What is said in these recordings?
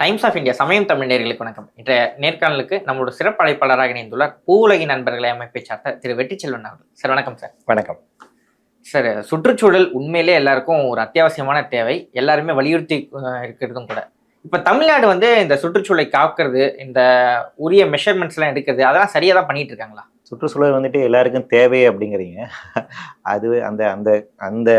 Times of India சமயம் தமிழ் நேர்களுக்கு வணக்கம். இன்றைய நேர்காணலுக்கு நம்மளோட சிறப்பு அழைப்பாளராக இணைந்துள்ளார் பூவுலகி நண்பர்களை அமைப்பை சார்ந்த திரு வெற்றிச்செல்வன் அவர்கள். சார் வணக்கம் சார். வணக்கம். சார் சுற்றுச்சூழல் உண்மையிலே எல்லாருக்கும் ஒரு அத்தியாவசியமான தேவை. எல்லாருமே வலியுறுத்தி இருக்கிறதும் கூட. இப்போ தமிழ்நாடு வந்து இந்த சுற்றுச்சூழலை காக்கிறது இந்த உரிய மெஷர்மெண்ட்ஸ் எல்லாம் எடுக்கிறது அதெல்லாம் சரியா தான் பண்ணிட்டு இருக்காங்களா? சுற்றுச்சூழல் வந்துட்டு எல்லாருக்கும் தேவை அப்படிங்கிறீங்க. அது அந்த அந்த அந்த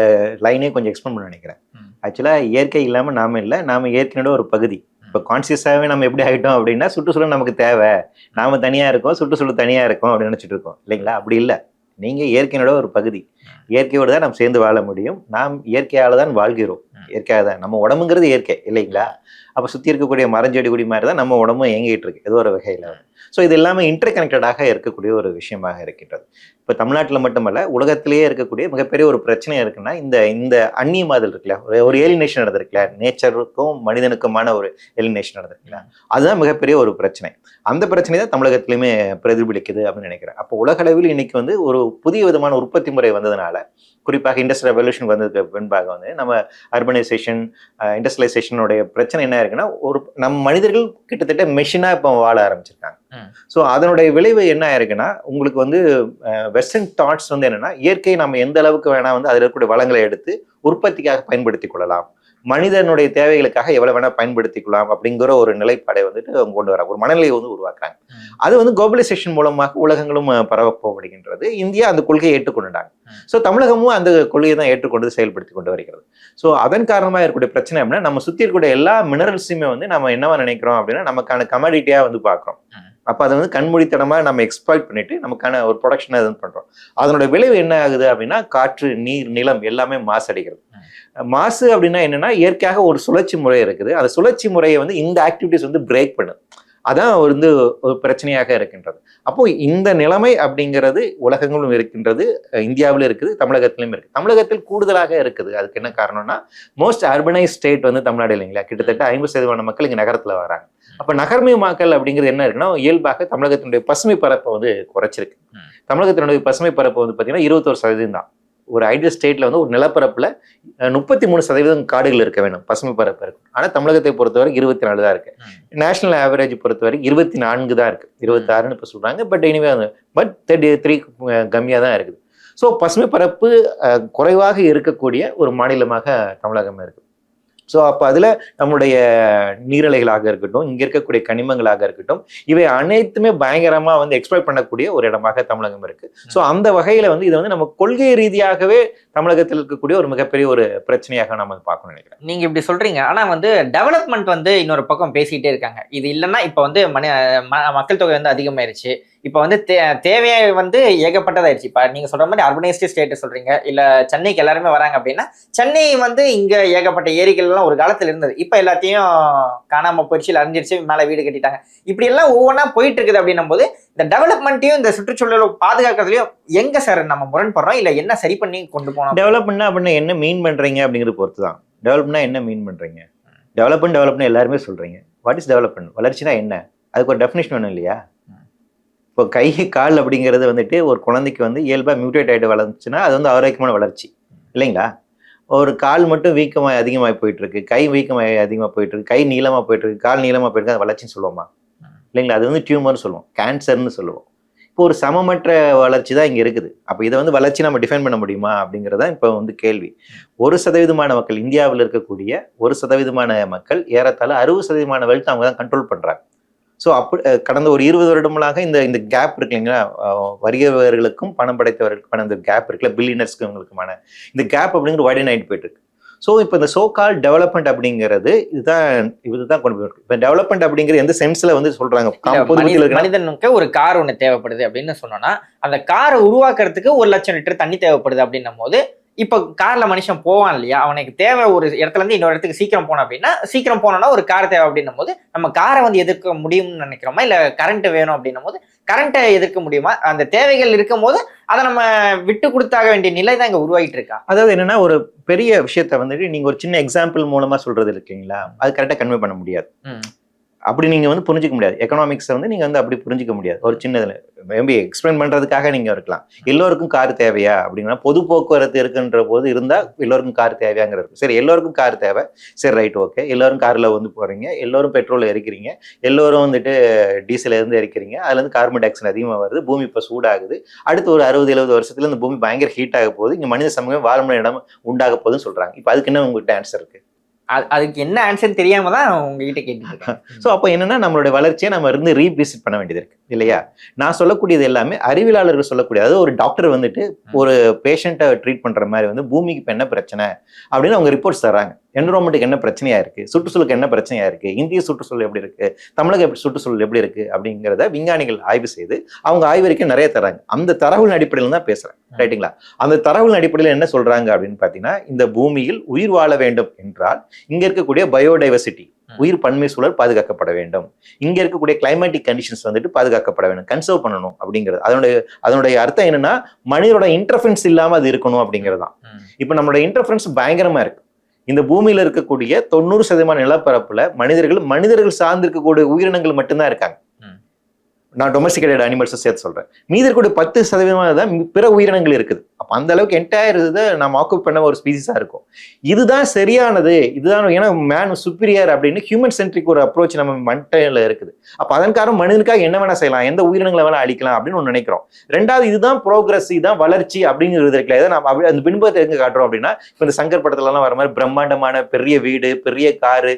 லைனே கொஞ்சம் எக்ஸ்பிளைன் பண்ண நினைக்கிறேன். ஆக்சுவலாக இயற்கை இல்லாமல் நாம இல்லை நாம இயற்கையோட ஒரு பகுதி. இப்போ கான்சியஸாகவே நம்ம எப்படி ஆகிட்டோம் அப்படின்னா சுற்றுச்சூழல் நமக்கு தேவை. நாம் தனியாக இருக்கோம் சுற்றுச்சூழல் தனியாக இருக்கோம் அப்படின்னு நினச்சிட்டு இருக்கோம். இல்லைங்களா? அப்படி இல்லை. நீங்கள் இயற்கையினோட ஒரு பகுதி. இயற்கையோடு தான் நம்ம சேர்ந்து வாழ முடியும். நாம் இயற்கையால் தான் வாழ்கிறோம். இயற்கையாக தான். நம்ம உடம்புங்கிறது இயற்கை இல்லைங்களா? அப்போ சுற்றி இருக்கக்கூடிய மரஞ்செடி கொடி மாதிரி தான் நம்ம உடம்பும் இயங்கிட்டு இருக்கு. ஏதோ ஒரு வகையில். ஸோ இது எல்லாமே இன்டர் கனெக்டடாக இருக்கக்கூடிய ஒரு விஷயமாக இருக்கின்றது. இப்போ தமிழ்நாட்டில் மட்டுமல்ல உலகத்திலேயே இருக்கக்கூடிய மிகப்பெரிய ஒரு பிரச்சனை இருக்குன்னா இந்த இந்த அந்நியமாதல் இருக்குல்ல ஒரு- ஒரு ஏலினேஷன் நடந்திருக்குல்ல நேச்சருக்கும் மனிதனுக்குமான ஒரு ஏலினேஷன் நடந்திருக்குல்ல அதுதான் மிகப்பெரிய ஒரு பிரச்சனை. அந்த பிரச்சனை தான் தமிழகத்திலையுமே பிரதிபலிக்குது அப்படின்னு நினைக்கிறேன். அப்போ உலகளவில் இன்னைக்கு வந்து ஒரு புதிய விதமான உற்பத்தி முறை வந்ததுனால குறிப்பாக இண்டஸ்ட்ரியல் ரெவல்யூஷன் வந்ததுக்கு பின்பாக வந்து நம்ம அர்பனைசேஷன் இண்டஸ்ட்ரியலைசேஷனுடைய பிரச்சனை என்ன இருக்குன்னா ஒரு நம் மனிதர்கள் கிட்டத்தட்ட மெஷினாக இப்போ வாழ ஆரம்பிச்சிருக்காங்க. ஸோ அதனுடைய விளைவு என்ன ஆயிருக்குன்னா உங்களுக்கு வந்து வெஸ்டர்ன் தாட்ஸ் வந்து என்னன்னா இயற்கை நம்ம எந்த அளவுக்கு வேணா வந்து அதில் இருக்கக்கூடிய வளங்களை எடுத்து உற்பத்திக்காக பயன்படுத்திக் கொள்ளலாம். மனிதனுடைய தேவைகளுக்காக எவ்வளவு வேணா பயன்படுத்திக் கொள்ளலாம் அப்படிங்கிற ஒரு நிலைப்பாடை வந்துட்டு அவங்க கொண்டு வராங்க. ஒரு மனநிலையை வந்து உருவாக்குறாங்க. அது வந்து குளோபலைசேஷன் மூலமாக உலகங்களும் அஹ், பரவப்போப்படுகின்றது இந்தியா அந்த கொள்கையை ஏற்றுக்கொண்டுட்டாங்க. ம். ஸோ தமிழகமும் அந்த கொள்கையை தான் ஏற்றுக்கொண்டு செயல்படுத்தி கொண்டு வருகிறது. ஸோ அதன் காரணமாக இருக்கக்கூடிய பிரச்சனை அப்படின்னா நம்ம சுற்றி இருக்கக்கூடிய எல்லா மினரல்ஸுமே வந்து நம்ம என்னவா நினைக்கிறோம் அப்படின்னா நமக்கான கமாடிட்டியாக வந்து பார்க்குறோம். அப்போ அதை வந்து கண்மூடித்தனமாக நம்ம எக்ஸ்ப்ளாய்ட் பண்ணிட்டு நமக்கான ஒரு ப்ரொடக்ஷனை இது பண்ணுறோம் அதனோட விளைவு என்ன ஆகுது அப்படின்னா காற்று நீர் நிலம் எல்லாமே மாசடைகிறது. மாசு அப்படின்னா என்னன்னா இயற்கையாக ஒரு சுழற்சி முறை இருக்குது. அந்த சுழற்சி முறையை வந்து இந்த ஆக்டிவிட்டிஸ் வந்து பிரேக் பண்ணுது. அதான் வந்து ஒரு பிரச்சனையாக இருக்கின்றது. அப்போ இந்த நிலைமை அப்படிங்கிறது உலகங்களும் இருக்கின்றது இந்தியாவிலும் இருக்குது தமிழகத்திலும் இருக்குது. தமிழகத்தில் கூடுதலாக இருக்குது. அதுக்கு என்ன காரணம்னா மோஸ்ட் அர்பனைஸ் ஸ்டேட் வந்து தமிழ்நாடு இல்லைங்களா? கிட்டத்தட்ட ஐம்பது சதவீதமான மக்கள் இங்கே நகரத்தில் வராங்க. அப்போ நகர்மயமாக்கல் அப்படிங்கிறது என்ன இருக்குன்னா இயல்பாக தமிழகத்தினுடைய பசுமை பரப்பை வந்து குறைச்சிருக்கு. தமிழகத்தினுடைய பசுமை பரப்பு வந்து பார்த்தீங்கன்னா இருபத்தோரு சதவீதம் தான். ஒரு ஐடியல் ஸ்டேட்ல வந்து ஒரு நிலப்பரப்புல முப்பத்தி மூணு சதவீதம் காடுகள் இருக்க வேணும் பசுமை பரப்பு இருக்கும். ஆனால் தமிழகத்தை பொறுத்தவரை இருபத்தி நாலு தான் இருக்கு. நேஷனல் ஆவரேஜ் பொறுத்தவரை இருபத்தி நான்கு தான் இருக்கு. இருபத்தி ஆறுன்னு இப்போ சொல்றாங்க. But anyway but thirty three கம்மியாக தான் இருக்குது. ஸோ பசுமை பரப்பு குறைவாக இருக்கக்கூடிய ஒரு மாநிலமாக தமிழகம் இருக்கு. ஸோ அப்போ அதில் நம்முடைய நீர்நிலைகளாக இருக்கட்டும் இங்கே இருக்கக்கூடிய கனிமங்களாக இருக்கட்டும் இவை அனைத்துமே பயங்கரமாக வந்து எக்ஸ்ப்ளோர் பண்ணக்கூடிய ஒரு இடமாக தமிழகம் இருக்கு. ஸோ அந்த வகையில் வந்து இதை வந்து நம்ம கொள்கை ரீதியாகவே தமிழகத்தில் இருக்கக்கூடிய ஒரு மிகப்பெரிய ஒரு பிரச்சனையாக நம்ம பார்க்கணும் பார்க்கணும்னு நினைக்கிறேன். நீங்க இப்படி சொல்றீங்க. ஆனா வந்து டெவலப்மெண்ட் வந்து இன்னொரு பக்கம் பேசிக்கிட்டே இருக்காங்க. இது இல்லைன்னா இப்ப வந்து ம- மக்கள் தொகை வந்து அதிகமாயிருச்சு. இப்ப வந்து தே தேவையை வந்து ஏகப்பட்டதாயிருச்சு. இப்ப நீங்க சொல்ற மாதிரி அர்பனைஸ்டு ஸ்டேட் சொல்றீங்க. இல்ல சென்னைக்கு எல்லாருமே வராங்க அப்படின்னா சென்னை வந்து இங்க ஏகப்பட்ட ஏரிகள் எல்லாம் ஒரு காலத்துல இருந்தது. இப்ப எல்லாத்தையும் காணாம போயிடுச்சு இல்ல அறிஞ்சிருச்சு மேல வீடு கட்டிட்டாங்க. இப்படி எல்லாம் ஒவ்வொன்றா போயிட்டு இருக்குது அப்படின்னும் போது இந்த டெவலப்மெண்ட்டையும் இந்த சுற்றுச்சூழலை பாதுகாக்கிறதுலயும் எங்க சார் நம்ம முரண்படுறோம்? இல்ல என்ன சரி பண்ணி கொண்டு போனோம் டெவலப்மெண்ட் அப்படின்னா என்ன மீன் பண்றீங்க அப்படிங்கிறது பொறுத்து தான் டெவலப்னா என்ன மீன் பண்றீங்க? டெவலப்மெண்ட் டெவலப்னு எல்லாருமே சொல்றீங்க. வாட் இஸ் டெவலப்மெண்ட் வளர்ச்சினா என்ன? அதுக்கு ஒரு டெஃபினேஷன் வேணும் இல்லையா. இப்போ கை கால் அப்படிங்கிறது வந்துட்டு ஒரு குழந்தைக்கு வந்து இயல்பா மியூட்டேட் ஆகிட்டு வளர்ந்துச்சுன்னா அது வந்து ஆரோக்கியமான வளர்ச்சி. இல்லைங்களா? ஒரு கால் மட்டும் வீக்கமாக அதிகமாக போயிட்டு இருக்கு கை வீக்கமாக அதிகமாக போயிட்டு இருக்கு கை நீளமாக போயிட்டு இருக்கு கால் நீளமாக போயிட்டு இருக்கு அது வளர்ச்சின்னு சொல்லுவோமா. இல்லைங்களா? அது வந்து டியூமர்னு சொல்லுவோம். கேன்சர்னு சொல்லுவோம். இப்போ ஒரு சமமற்ற வளர்ச்சி தான் இங்கே இருக்குது. அப்போ இதை வந்து வளர்ச்சி நம்ம டிஃபைன் பண்ண முடியுமா அப்படிங்கிறது தான் இப்போ வந்து கேள்வி. ஒரு சதவீதமான மக்கள் இந்தியாவில் இருக்கக்கூடிய ஒரு சதவீதமான மக்கள் ஏறத்தாழ அறுபது சதவீதமான வெல்த் அவங்க தான் கண்ட்ரோல் பண்ணுறாங்க ஸோ அப்படி கடந்த ஒரு இருபது வருடங்களாக இந்த இந்த கேப் இருக்கு இல்லைங்களா? அஹ், வறியவர்களுக்கும் பணம் படைத்தவர்களுக்குமான இந்த கேப் இருக்குல்ல பில்லியனர்ஸ்க்கு இவங்களுக்குமான. இந்த கேப் அப்படிங்கிற வைடன் ஆகிட்டு போயிட்டு இருக்கு. ஸோ இப்போ இந்த சோ கால் டெவலப்மெண்ட் அப்படிங்கிறது இதுதான் இதுதான் கொண்டு போயிருக்கு. இப்போ டெவலப்மெண்ட் அப்படிங்கிறது எந்த சென்ஸ்ல வந்து சொல்றாங்க? மனிதனுக்கு ஒரு கார் ஒண்ணு தேவைப்படுது அப்படின்னு சொன்னோம்னா அந்த காரை உருவாக்குறதுக்கு ஒரு லட்சம் லிட்டர் தண்ணி தேவைப்படுது அப்படின்னும் போது இப்ப கார்ல மனுஷன் போவான் இல்லையா? அவனுக்கு தேவை ஒரு இடத்துல இருந்து இன்னொரு இடத்துக்கு சீக்கிரம் போனோம் அப்படின்னா சீக்கிரம் போனோம்னா ஒரு கார் தேவை அப்படின்னும் போது நம்ம காரை வந்து எதிர்க்க முடியும்னு நினைக்கிறோமா? இல்ல கரண்ட் வேணும் அப்படின்னும் போது கரண்ட்டை எதிர்க்க முடியுமா? அந்த தேவைகள் இருக்கும் போது அதை நம்ம விட்டு கொடுத்தாக வேண்டிய நிலை தான் இங்க உருவாகிட்டு இருக்கா? அதாவது என்னன்னா ஒரு பெரிய விஷயத்த வந்துட்டு நீங்க ஒரு சின்ன எக்ஸாம்பிள் மூலமா சொல்றது இருக்கீங்களா அது கரெக்டாக கன்வே பண்ண முடியாது. அப்படி நீங்கள் வந்து புரிஞ்சுக்க முடியாது. எக்கனாமிக்ஸ் வந்து நீங்கள் வந்து அப்படி புரிஞ்சிக்க முடியாது. ஒரு சின்னதில் மேபி எக்ஸ்பிளைன் பண்ணுறதுக்காக நீங்கள் இருக்கலாம். எல்லோருக்கும் கார் தேவையா? அப்படின்னா பொது போக்குவரத்து இருக்குன்ற போது இருந்தால் எல்லோருக்கும் கார் தேவையாங்கிறது சரி எல்லோருக்கும் கார் தேவை. சரி ரைட் ஓகே எல்லோரும் காரில் வந்து போகிறீங்க எல்லோரும் பெட்ரோல் எரிக்கிறீங்க எல்லோரும் வந்துட்டு டீசல் இருந்து எரிக்கிறீங்க அதுலேருந்து கார்பன் டை ஆக்சைடு அதிகமாக வருது. பூமி இப்போ சூடாகுது. அடுத்து ஒரு அறுபது எழுபது வருஷத்தில் இந்த பூமி பயங்கர ஹீட் ஆக போகுது. இங்கே மனித சமூகம் வாழ்முறை இடம் உண்டாக போகுதுன்னு சொல்கிறாங்க இப்போ அதுக்கு என்ன உங்கள்கிட்ட ஆன்சர் இருக்குது அதுக்கு என்ன ஆன்சர் தெரியாம தான் உங்ககிட்ட கேட்டுட்டு இருக்கேன் ஸோ அப்போ என்னன்னா நம்மளுடைய வளர்ச்சியை நம்ம இருந்து ரீவிசிட் பண்ண வேண்டியது இருக்கு இல்லையா? நான் சொல்லக்கூடியது எல்லாமே அறிவியலாளர்கள் சொல்லக்கூடிய அதாவது ஒரு டாக்டர் வந்துட்டு ஒரு பேஷண்ட்டை ட்ரீட் பண்ற மாதிரி வந்து பூமிக்கு இப்போ என்ன பிரச்சனை? அப்படின்னு அவங்க ரிப்போர்ட்ஸ் தராங்க என்விரான்மெண்ட்டுக்கு என்ன பிரச்சனையா இருக்கு? சுற்றுச்சூழலுக்கு என்ன பிரச்சனையா இருக்கு? இந்திய சுற்றுச்சூழல் எப்படி இருக்கு? தமிழக எப்படி- சுற்றுச்சூழல் எப்படி இருக்கு? அப்படிங்கிறத விஞ்ஞானிகள் ஆய்வு செய்து அவங்க ஆய்வறிக்கை நிறைய தராங்க அந்த தரவுகளின் அடிப்படையில் தான் பேசுறேன். ரைட்டுங்களா? அந்த தரவுகளின் அடிப்படையில் என்ன சொல்றாங்க அப்படின்னு பார்த்தீங்கன்னா இந்த பூமியில் உயிர் வாழ வேண்டும் என்றால் இங்க இருக்கக்கூடிய பயோடைவர்சிட்டி உயிர் பன்மை சூழல் பாதுகாக்கப்பட வேண்டும். இங்க இருக்கக்கூடிய கிளைமேட்டிக் கண்டிஷன்ஸ் வந்துட்டு பாதுகாக்கப்பட வேண்டும். கன்சர்வ் பண்ணணும் அப்படிங்கிறது. அதனுடைய அதனுடைய அர்த்தம் என்னன்னா மனிதனோட இன்டர்ஃபரன்ஸ் இல்லாம அது இருக்கணும் அப்படிங்கிறது தான். இப்போ நம்மளோட இன்டர்ஃபரன்ஸ் பயங்கரமா இருக்கு. இந்த பூமியில் இருக்கக்கூடிய தொண்ணூறு சதவீதமான நிலப்பரப்புல மனிதர்கள் மனிதர்கள் சார்ந்திருக்கக்கூடிய உயிரினங்கள் மட்டும்தான் இருக்காங்க. நான் டொமஸ்டிகேட்டட் அனிமல்ஸை சேர்த்து சொல்கிறேன் மீதி இருக்கக்கூடிய பத்து சதவீதமாக தான் பிற உயிரினங்கள் இருக்குது. அப்போ அந்த அளவுக்கு என்டையர் இதை நம்ம ஆக்குப் பண்ண ஒரு ஸ்பீசிஸாக இருக்கும். இதுதான் சரியானது. இதுதான் ஏன்னா மேன் சுப்பீரியர் அப்படின்னு ஹியூமன் சென்ட்ரிக் ஒரு அப்ரோச் நம்ம மண்டையில் இருக்குது. அப்போ அதன் காரணம் மனிதனுக்காக என்ன வேணால் செய்யலாம். எந்த உயிரினங்களை வேணால் அழிக்கலாம் அப்படின்னு ஒன்று நினைக்கிறோம். ரெண்டாவது இதுதான் ப்ரோக்ரஸ் இதுதான் வளர்ச்சி அப்படிங்கிறது இருக்குல்ல இதை நம்ம அப்படி அந்த பின்பத்தை எங்க காட்டுறோம் அப்படின்னா இப்போ இந்த சங்கர் படத்துலலாம் வர மாதிரி பிரம்மாண்டமான பெரிய வீடு பெரிய காரு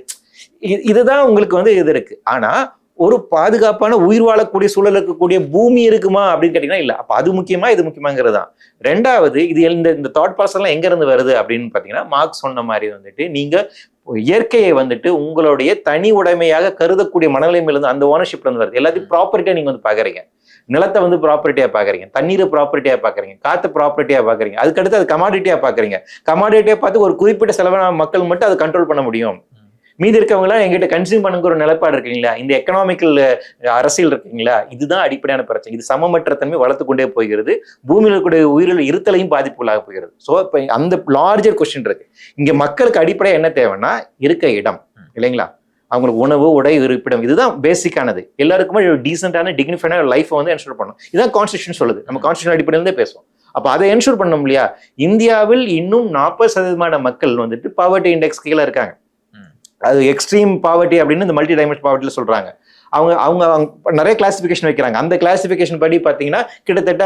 இதுதான் உங்களுக்கு வந்து இது இருக்குது ஆனால் ஒரு பாதுகாப்பான உயிர் வாழக்கூடிய சூழல் இருக்கக்கூடிய பூமி இருக்குமா அப்படின்னு கேட்டீங்கன்னா இல்லை. அப்ப அது முக்கியமா இது முக்கியமாங்கிறது தான் ரெண்டாவது இது இந்த இந்த தாட் ப்ராசஸ் எல்லாம் எங்க இருந்து வருது அப்படின்னு பாத்தீங்கன்னா மார்க் சொன்ன மாதிரி வந்துட்டு நீங்க இயற்கையை வந்துட்டு உங்களுடைய தனி உடைமையாக கருதக்கூடிய மனநிலைமையிலிருந்து அந்த ஓனர்ஷிப்ல இருந்து வருது. எல்லாத்தையும் ப்ராப்பர்ட்டியா நீங்க வந்து பாக்குறீங்க. நிலத்தை வந்து ப்ராப்பர்ட்டியா பாக்குறீங்க. தண்ணீரை ப்ராப்பர்ட்டியா பாக்குறீங்க. காத்து ப்ராப்பர்ட்டியா பாக்குறீங்க. அதுக்கடுத்து அது கமாடிட்டியா பாக்குறீங்க. கமாடிட்டியா பார்த்து ஒரு குறிப்பிட்ட செலவான மக்கள் மட்டும் அதை கண்ட்ரோல் பண்ண முடியும். மீதி இருக்கவங்க எங்கிட்ட கன்சியூம் பண்ணுங்க ஒரு நிலைப்பாடு இருக்குங்களா? இந்த எக்கனாமிக்கல் அரசியல் இருக்குங்களா? இதுதான் அடிப்படையான பிரச்சனை. இது சமமற்ற தன்மை வளர்த்து கொண்டே போகிறது. பூமியில் இருக்கக்கூடிய உயிரில் இருத்தலையும் பாதிப்புள்ளாக போகிறது. ஸோ இப்போ அந்த லார்ஜர் கொஸ்டின் இருக்கு. இங்க மக்களுக்கு அடிப்படையாக என்ன தேவைன்னா இருக்க இடம். இல்லைங்களா? அவங்களுக்கு உணவு உடை இருப்பிடம். இதுதான் பேசிக்கானது எல்லாருக்குமே டீசெண்டான டிக்னிஃபைடான லைஃப்பை வந்து என்ஷூர் பண்ணணும் இதுதான் கான்ஸ்டியூஷன் சொல்லுது. நம்ம கான்ஸ்டியூஷன் அடிப்படையில் இருந்தே பேசுவோம். அப்போ அதை என்ஷூர் பண்ணோம் இல்லையா? இந்தியாவில் இன்னும் நாற்பது சதவீதமான மக்கள் வந்துட்டு பாவர்ட்டி இண்டெக்ஸ் கீழே இருக்காங்க. அது எக்ஸ்ட்ரீம் பாவர்ட்டி அப்படின்னு இந்த மல்டி டைமென்ஷன் பாவர்ட்டியில் சொல்றாங்க. அவங்க அவங்க நிறைய கிளாசிஃபிகேஷன் வைக்கிறாங்க. அந்த கிளாசிஃபிகேஷன் படி பார்த்தீங்கன்னா கிட்டத்தட்ட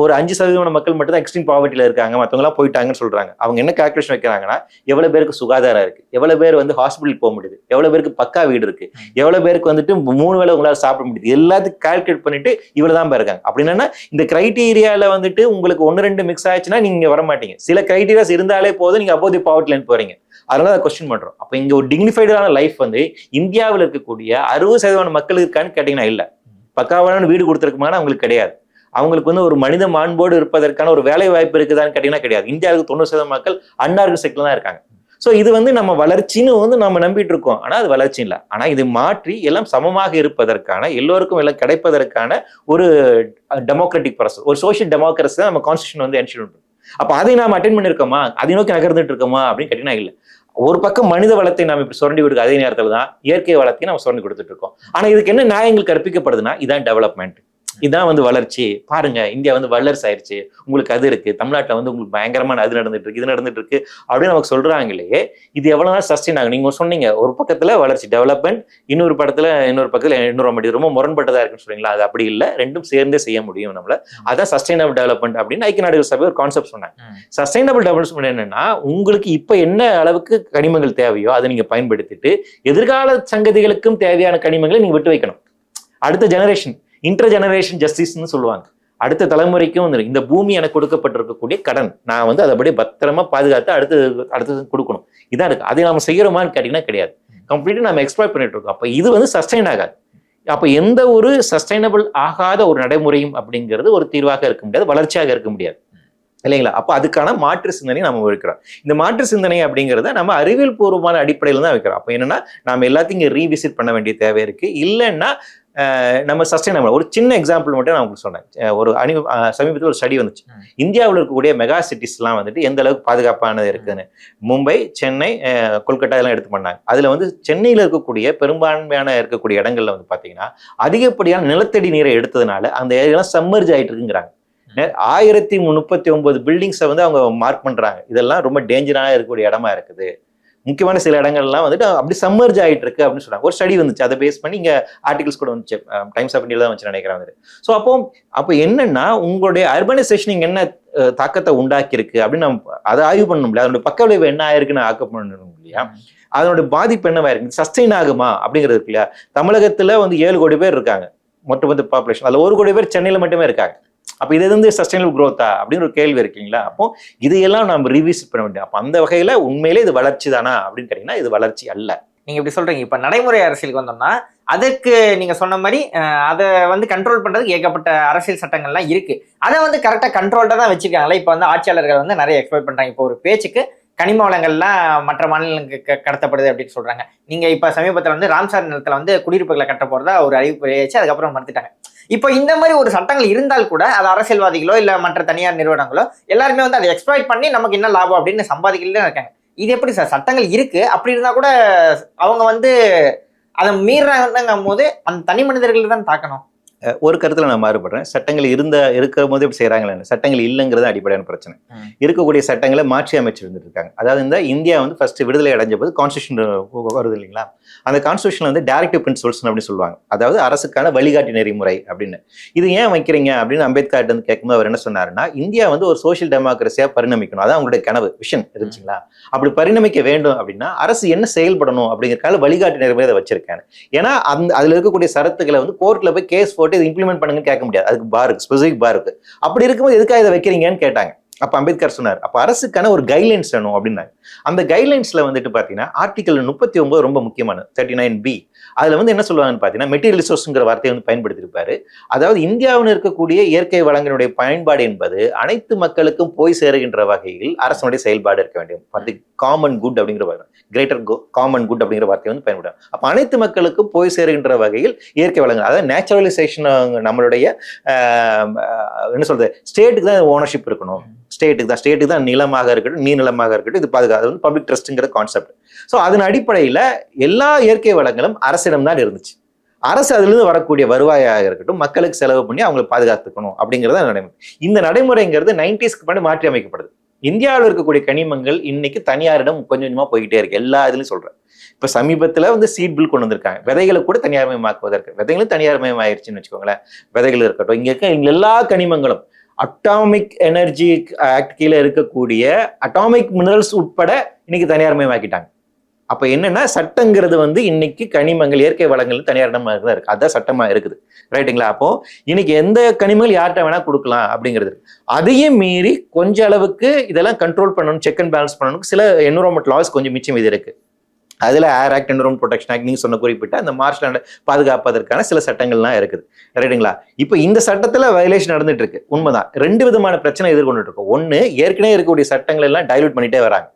ஒரு அஞ்சு சதவீதமான மக்கள் மட்டும் தான் எக்ஸ்ட்ரீம் பாவர்ட்டியில் இருக்காங்க. மற்றவங்களாம் போயிட்டாங்கன்னு சொல்றாங்க. அவங்க என்ன கால்குலேஷன் வைக்கிறாங்கன்னா எவ்வளவு பேருக்கு சுகாதாரம் இருக்கு? எவ்வளவு பேர் வந்து ஹாஸ்பிட்டல் போக முடியுது? எவ்வளவு பேருக்கு பக்கா வீடு இருக்கு? எவ்வளவு பேருக்கு வந்துட்டு மூணு வேளை உங்களால சாப்பிட முடியுது? எல்லாத்தையும் கால்குலேட் பண்ணிட்டு இவ்வளவு தான் இருக்காங்க. அப்படின்னா இந்த கிரைட்டீரியால வந்துட்டு உங்களுக்கு ஒன்று ரெண்டு மிக்ஸ் ஆச்சுன்னா நீங்க வர மாட்டீங்க சில கிரைட்டீரியாஸ் இருந்தாலே போதும். நீங்க அப்போது பாவர்ட்டி போறீங்க. அதனால அதை கொஸ்டின் பண்றோம். அப்போ இங்க ஒரு டிக்னிஃபைடான லைஃப் வந்து இந்தியாவில் இருக்கக்கூடிய அறுபது சதவீதம் மக்கள் இருக்கான்னு கேட்டீங்கன்னா இல்ல. பக்காவான வீடு கொடுத்துருக்குமானா அவங்களுக்கு கிடையாது. அவங்களுக்கு வந்து ஒரு மனித மாண்போடு இருப்பதற்கான ஒரு வேலை வாய்ப்பு இருக்குதான்னு கேட்டீங்கன்னா கிடையாது. இந்தியாவுக்கு தொண்ணூறு சதவீதம் மக்கள் அன்னார்கு செக்டர் தான் இருக்காங்க. ஸோ இது வந்து நம்ம வளர்ச்சின்னு வந்து நம்ம நம்பிட்டு இருக்கோம். ஆனா அது வளர்ச்சி இல்லை. ஆனா இது மாற்றி எல்லாம் சமமாக இருப்பதற்கான எல்லோருக்கும் எல்லாம் கிடைப்பதற்கான ஒரு டெமோக்ராட்டிக் ப்ராசஸ் ஒரு சோஷியல் டெமோக்ரஸி தான் நம்ம கான்ஸ்டியூஷன் வந்து என்ஷூர் பண்ணுறோம் அப்போ அதை நாம் அட்டன் பண்ணியிருக்கோமா? அதை நோக்கி நகர்ந்துட்டு இருக்கோமா? அப்படின்னு கேட்டீங்கன்னா இல்லை. ஒரு பக்கம் மனித வளத்தை நாம் இப்படி சுரண்டி கொடுக்க அதே நேரத்தில் தான் இயற்கை வளத்தையும் நம்ம சுரண்டி கொடுத்துட்டு இருக்கோம். ஆனா இதுக்கு என்ன நியாயங்கள் கற்பிக்கப்படுதுன்னா இதான் டெவலப்மெண்ட் இதான் வந்து வளர்ச்சி. பாருங்க இந்தியா வந்து வல்லரசு ஆயிருச்சு உங்களுக்கு அது இருக்கு. தமிழ்நாட்டில் வந்து உங்களுக்கு பயங்கரமான அது நடந்துட்டு இருக்கு இது நடந்துட்டு இருக்கு அப்படின்னு நமக்கு சொல்றாங்களே இது எவ்வளவு நாள் சஸ்டெயின் ஆகும்? நீங்க சொன்னீங்க ஒரு பக்கத்துல வளர்ச்சி டெவலப்மெண்ட் இன்னொரு படத்துல இன்னொரு பக்கத்துல இன்னொரு மடி ரொம்ப முரண்பட்டதா இருக்குன்னு சொல்றீங்களா? அது அப்படி இல்லை. ரெண்டும் சேர்ந்தே செய்ய முடியும் நம்மள. அதான் சஸ்டைனபிள் டெவலப்மெண்ட் அப்படின்னு ஐக்கிய நாடுகள் சபை ஒரு கான்செப்ட் சொன்னாங்க. சஸ்டைனபிள் டெவலப்மெண்ட் என்னன்னா உங்களுக்கு இப்ப என்ன அளவுக்கு கனிமங்கள் தேவையோ அதை நீங்க பயன்படுத்திட்டு எதிர்கால சங்கதிகளுக்கும் தேவையான கனிமங்களை நீங்க விட்டு வைக்கணும். அடுத்த ஜெனரேஷன் இன்டர் ஜெனரேஷன் ஜஸ்டிஸ்னு சொல்லுவாங்க. அடுத்த தலைமுறைக்கும் வந்து இந்த பூமி எனக்கு கொடுக்கப்பட்டிருக்கக்கூடிய கடன் நான் வந்து அதை அப்படியே பத்திரமா பாதுகாத்து அடுத்து அடுத்தது கொடுக்கணும். இதான் இருக்கு. அதை நம்ம செய்யறோமான்னு கேட்டீங்கன்னா கிடையாது. கம்ப்ளீட்டா நம்ம எக்ஸ்ப்ளாய்ட் பண்ணிட்டு இருக்கோம். அப்ப இது வந்து சஸ்டைன் ஆகாது. அப்ப எந்த ஒரு சஸ்டைனபிள் ஆகாத ஒரு நடைமுறையும் அப்படிங்கிறது ஒரு தீர்வாக இருக்க முடியாது வளர்ச்சியாக இருக்க முடியாது. இல்லைங்களா? அப்போ அதுக்கான மாற்று சிந்தனை நம்ம வைக்கிறோம். இந்த மாற்று சிந்தனை அப்படிங்கிறத நம்ம அறிவியல் பூர்வமான அடிப்படையில் தான் வைக்கிறோம். அப்போ என்னன்னா நம்ம எல்லாத்தையும் இங்கே ரீவிசிட் பண்ண வேண்டிய தேவை இருக்கு. இல்லைன்னா நம்ம சஸ்டைனபிள் ஒரு சின்ன எக்ஸாம்பிள் மட்டும் நான் உங்களுக்கு சொன்னேன். ஒரு அணி சமீபத்தில் ஒரு ஸ்டடி வந்துச்சு. இந்தியாவில் இருக்கக்கூடிய மெகா சிட்டிஸ்லாம் வந்துட்டு எந்த அளவுக்கு பாதுகாப்பானது இருக்குன்னு. மும்பை சென்னை கொல்கட்டா இதெல்லாம் எடுத்து பண்ணாங்க. அதுல வந்து சென்னையில் இருக்கக்கூடிய பெரும்பான்மையான இருக்கக்கூடிய இடங்கள்ல வந்து பாத்தீங்கன்னா அதிகப்படியான நிலத்தடி நீரை எடுத்ததுனால அந்த ஏரியாலாம் சம்மர்ஜ் ஆயிட்டு இருக்குங்கிறாங்க. ஆயிரத்தி முப்பத்தி ஒன்பது பில்டிங்ஸை வந்து அவங்க மார்க் பண்றாங்க. இதெல்லாம் ரொம்ப டேஞ்சராக இருக்கக்கூடிய இடமா இருக்குது. முக்கியமான சில இடங்கள்லாம் வந்துட்டு அப்படி சம்மர்ஜ் ஆகிட்டு இருக்கு அப்படின்னு சொன்னாங்க ஒரு ஸ்டடி வந்துச்சு. அதை பேஸ் பண்ணி இங்கே ஆர்டிகல்ஸ் கூட வந்துச்சு. டைம்ஸ் ஆஃப் இந்தியா தான் வச்சு நினைக்கிறேன் வந்துட்டு. ஸோ அப்போ அப்போ என்னன்னா உங்களுடைய அர்பனைசேஷனிங் என்ன தாக்கத்தை உண்டாக்கியிருக்கு அப்படின்னு நம்ம அதை ஆய்வு பண்ண முடியல அதனுடைய பக்க விளைவு என்ன ஆயிருக்குன்னு ஆக்க பண்ணணும் இல்லையா? அதனுடைய பாதிப்பு என்னவா இருக்கு? சஸ்டெயின் ஆகுமா? அப்படிங்கிறது இருக்கு இல்லையா? தமிழகத்தில் வந்து ஏழு கோடி பேர் இருக்காங்க. மொத்த மொத்த பாப்புலேஷன் அதில் ஒரு கோடி பேர் சென்னையில் மட்டுமே இருக்காங்க. அப்போ இது வந்து சஸ்டைனபிள் க்ரோத்தா அப்படின்னு ஒரு கேள்வி இருக்கீங்களா அப்போ இதையெல்லாம் நம்ம ரிவிசிட் பண்ண வேண்டியது. அப்போ அந்த வகையில் உண்மையிலே இது வளர்ச்சி தானா? அப்படின்னு கேட்டீங்கன்னா இது வளர்ச்சி அல்ல. நீங்க இப்படி சொல்றீங்க. இப்ப நடைமுறை அரசியலுக்கு வந்தோம்னா அதுக்கு நீங்க சொன்ன மாதிரி அதை வந்து கண்ட்ரோல் பண்றதுக்கு ஏகப்பட்ட அரசியல் சட்டங்கள்லாம் இருக்கு. அதை வந்து கரெக்டா கண்ட்ரோல்டா தான் வச்சிருக்காங்களா. இப்ப வந்து ஆட்சியாளர்கள் வந்து நிறைய எக்ஸ்பெக்ட் பண்றாங்க. இப்போ ஒரு பேச்சுக்கு கனிம வளங்கள்லாம் மற்ற மாநிலங்களுக்கு கடத்தப்படுது அப்படின்னு சொல்றாங்க. நீங்க இப்ப சமீபத்தில் வந்து ராம்சார் நிலத்துல வந்து குடியிருப்புகளை கட்ட போறதா ஒரு அறிவிப்பு வெளியாச்சு அதுக்கப்புறம் மறுத்துட்டாங்க. இப்போ இந்த மாதிரி ஒரு சட்டங்கள் இருந்தால் கூட அது அரசியல்வாதிகளோ இல்ல மற்ற தனியார் நிறுவனங்களோ எல்லாருமே வந்து அதை எக்ஸ்ப்ளாய்ட் பண்ணி நமக்கு என்ன லாபம் அப்படின்னு சம்பாதிக்கலாம் இருக்காங்க. இது எப்படி சார்? சட்டங்கள் இருக்கு. அப்படி இருந்தா கூட அவங்க வந்து அதை மீறாங்கும் போது அந்த தனி மனிதர்கள் தான் தாக்கணும். ஒரு கருத்துல நான் மாறுபடுறேன். சட்டங்கள் இருந்த இருக்கிற போது இப்படி செய்யறாங்களே சட்டங்கள் இல்லைங்கிறது அடிப்படையான பிரச்சனை. இருக்கக்கூடிய சட்டங்களை மாற்றி அமைச்சு இருந்துட்டு இருக்காங்க. அதாவது இந்த இந்தியா வந்து ஃபர்ஸ்ட் விடுதலை அடைஞ்ச போது கான்ஸ்டியூஷன் வருது இல்லைங்களா? அந்த கான்ஸ்டியூஷன் வந்து டைரக்டிவ் பிரின்சிபல்ஸ் அப்படின்னு சொல்லுவாங்க. அதாவது அரசுக்கான வழிகாட்டி நெறிமுறை அப்படின்னு. இது ஏன் வைக்கிறீங்க அப்படின்னு அம்பேத்கர் வந்து கேட்கும்போது அவர் என்ன சொன்னாருன்னா இந்தியா வந்து ஒரு சோஷியல் டெமோக்ரஸியா பரிணமிக்கணும். அதான் அவங்களுடைய கனவு விஷன் இருந்துச்சுங்களா? அப்படி பரிணமிக்க வேண்டும் அப்படின்னா அரசு என்ன செயல்படணும் அப்படிங்கிறக்கால வழிகாட்டி நெறிமுறை அதை வச்சிருக்காங்க ஏன்னா அந்த அதுல இருக்கக்கூடிய சரத்துக்களை வந்து கோர்ட்ல போய் கேஸ் போட்டு இதை இம்ப்ளிமெண்ட் பண்ணுங்கன்னு கேட்க முடியாது. அதுக்கு பார் இருக்கு ஸ்பெசிபிக் பார் இருக்கு. அப்படி இருக்கும்போது எதுக்காக இதை வைக்கிறீங்கன்னு கேட்டாங்க. அப்ப அம்பேத்கர் சொன்னார் அப்ப அரசுக்கான ஒரு கைட்லைன்ஸ் வேணும் அப்படின்னாங்க அந்த கைட்லைன்ஸ்ல வந்துட்டு பாத்தீங்கன்னா ஆர்டிகல் முப்பத்தி ஒன்பது ரொம்ப முக்கியமான தேர்ட்டி நைன் பி அதுல வந்து என்ன சொல்லுவாங்கன்னு பாத்தீங்கன்னா மெட்டீரியல் ரிசோர்ஸ்ங்கிற வார்த்தையை வந்து பயன்படுத்தியிருப்பாரு. அதாவது இந்தியாவில் இருக்கக்கூடிய இயற்கை வளங்களுடைய பயன்பாடு என்பது அனைத்து மக்களுக்கும் போய் சேருகின்ற வகையில் அரசனுடைய செயல்பாடு இருக்க வேண்டும். அது காமன் குட் அப்படிங்கிற வார்த்தை கிரேட்டர் காமன் குட் அப்படிங்கிற வார்த்தையை வந்து பயன்படும் அப்ப அனைத்து மக்களுக்கும் போய் சேருகின்ற வகையில் இயற்கை வளங்கள் அதாவது நேச்சுரலைசேஷன் நம்மளுடைய என்ன சொல்றது ஸ்டேட்டுக்கு தான் ஓனர்ஷிப் இருக்கணும். ஸ்டேட்டுக்கு தான் ஸ்டேட்டுக்கு தான் நிலமாக இருக்கட்டும் நீர் நிலமாக இருக்கட்டும் இது பாதுகாப்பு அது வந்து பப்ளிக் ட்ரஸ்ட்டுங்கிற கான்செப்ட் ஸோ அதன் அடிப்படையில் எல்லா இயற்கை வளங்களும் அரசிடம் தான் இருந்துச்சு. அரசு அதிலிருந்து வரக்கூடிய வருவாயாக இருக்கட்டும் மக்களுக்கு செலவு பண்ணி அவங்களை பாதுகாத்துக்கணும் அப்படிங்கிறத நடைமுறை. இந்த நடைமுறைங்கிறது நைன்டிஸ்க்கு பண்ணி மாற்றி அமைக்கப்படுது. இந்தியாவில் இருக்கக்கூடிய கனிமங்கள் இன்னைக்கு தனியாரிடம் கொஞ்சம் கொஞ்சமாக போய்கிட்டே இருக்கு. எல்லா இதுலையும் சொல்கிறேன் இப்போ சமீபத்தில் வந்து சீட் பில் கொண்டு வந்திருக்காங்க. விதைகளை கூட தனியார்மயமாக்குவதற்கு விதைகளும் தனியார்மயமாயிருச்சுன்னு வச்சுக்கோங்களேன். விதைகள் இருக்கட்டும் இங்கே இருக்க எல்லா கனிமங்களும் அட்டாமிக் எனர்ஜி ஆக்ட் கீழே இருக்கக்கூடிய அட்டாமிக் மினரல்ஸ் உட்பட இன்னைக்கு தனியார்மயமாக்கிட்டாங்க அப்ப என்னன்னா சட்டங்கிறது வந்து இன்னைக்கு கனிமங்கள் இயற்கை வளங்கள் தனியாரிடமாக தான் இருக்கு. அதான் சட்டமா இருக்குது. ரைட்டுங்களா அப்போ இன்னைக்கு எந்த கனிமங்கள் யார்கிட்ட வேணா கொடுக்கலாம் அப்படிங்கிறது. அதையும் மீறி கொஞ்ச அளவுக்கு இதெல்லாம் கண்ட்ரோல் பண்ணணும் செக் அண்ட் பேலன்ஸ் பண்ணணும். சில என்விரான்மெண்ட் லாஸ் கொஞ்சம் மிச்சம் இது இருக்கு. அதுல air act environment protection act நீங்கள் சொன்ன குறிப்பிட்ட அந்த மார்ஷல் பாதுகாப்பதற்கான சில சட்டங்கள்லாம் இருக்குது. ரைட்டுங்களா இப்போ இந்த சட்டத்துல வயலேஷன் நடந்துட்டு இருக்கு. உண்மைதான். ரெண்டு விதமான பிரச்சனை எதிர்கொண்டுட்டு இருக்கோம். ஒன்னு ஏற்கனவே இருக்கக்கூடிய சட்டங்கள் எல்லாம் டைலூட் பண்ணிட்டே வராங்க.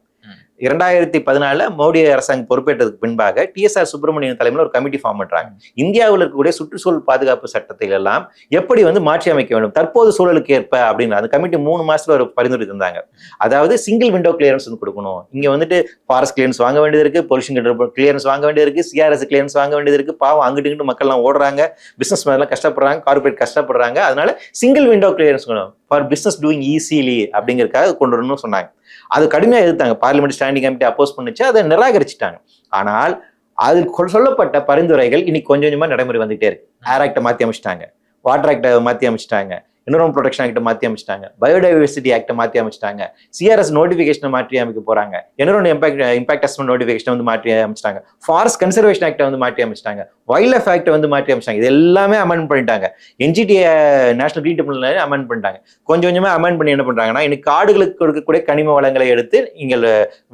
இரண்டாயிரத்தி பதினாலுல மோடி அரசாங்கம் பொறுப்பேற்றதுக்கு பின்பாக டிஎஸ்ஆர் சுப்பிரமணியன் தலைமையில் ஒரு கமிட்டி ஃபார்ம் பண்றாங்க. இந்தியாவில் இருக்கக்கூடிய சுற்றுச்சூழல் பாதுகாப்பு சட்டத்தில் எல்லாம் எப்படி வந்து மாற்றி அமைக்க வேண்டும்? தற்போது சூழலுக்கு ஏற்ப அப்படின்னு அந்த கமிட்டி மூணு மாசத்துல ஒரு பரிந்துரை தந்தாங்க. அதாவது சிங்கிள் விண்டோ கிளியரன்ஸ் வந்து கொடுக்கணும். இங்க வந்துட்டு ஃபாரஸ்ட் கிளியரன்ஸ் வாங்க வேண்டியது இருக்கு பொல்யூஷன் கிளியரன்ஸ் வாங்க வேண்டியது இருக்கு சிஆர்எஸ் கிளியரன்ஸ் வாங்க வேண்டியது இருக்கு. பாவம் அங்கிட்டு இங்கிட்டு மக்கள்லாம் ஓடுறாங்க. பிசினஸ் மேலாம் கஷ்டப்படுறாங்க கார்பரேட் கஷ்டப்படுறாங்க. அதனால single window clearance for business doing easily அப்படிங்கிறதுக்காக கொண்டு வரணும்னு சொன்னாங்க. அது கடுமையாக எதிர்த்தாங்க. பார்லிமெண்ட் ஸ்டாண்டிங் கமிட்டி அப்போஸ் பண்ணிச்சு அதை நிராகரிச்சிட்டாங்க. ஆனால் அதில் சொல்லப்பட்ட பரிந்துரைகள் இன்னைக்கு கொஞ்சம் கொஞ்சமா நடைமுறை வந்துகிட்டே இருக்கு. ஏர் ஆக்டை மாற்றி அமைச்சிட்டாங்க. வாட்டர் ஆக்டை மாத்தி அமைச்சிட்டாங்க. என்வரன்மெண்ட் ப்ரொடெக்ஷன் ஆக்டை மாற்றி அமைச்சிட்டாங்க. பயோடைவர்சிட்டி ஆக்டை மாற்றி அமைச்சிட்டாங்க. சிஆர்எஸ் நோட்டிஃபிகேஷனை மாற்றி அமைக்க போகிறாங்க environment impact impact assessment notification வந்து மாற்றி அமைச்சிட்டாங்க. ஃபாரஸ்ட் கன்சர்வேஷன் ஆக்டை வந்து மாற்றி அமைச்சிட்டாங்க. வைல்ட் லைஃப் ஆக்டை வந்து மாற்றி அமைச்சிட்டாங்க. இது எல்லாமே அமெண்ட் பண்ணிட்டாங்க. NGT national green tribunal amend பண்ணிட்டாங்க. கொஞ்சம் கொஞ்சமாக அமெண்ட் பண்ணி என்ன பண்ணுறாங்கன்னா இன்னைக்கு காடுகளுக்கு கொடுக்கக்கூடிய கனிம வளங்களை எடுத்து நீங்கள்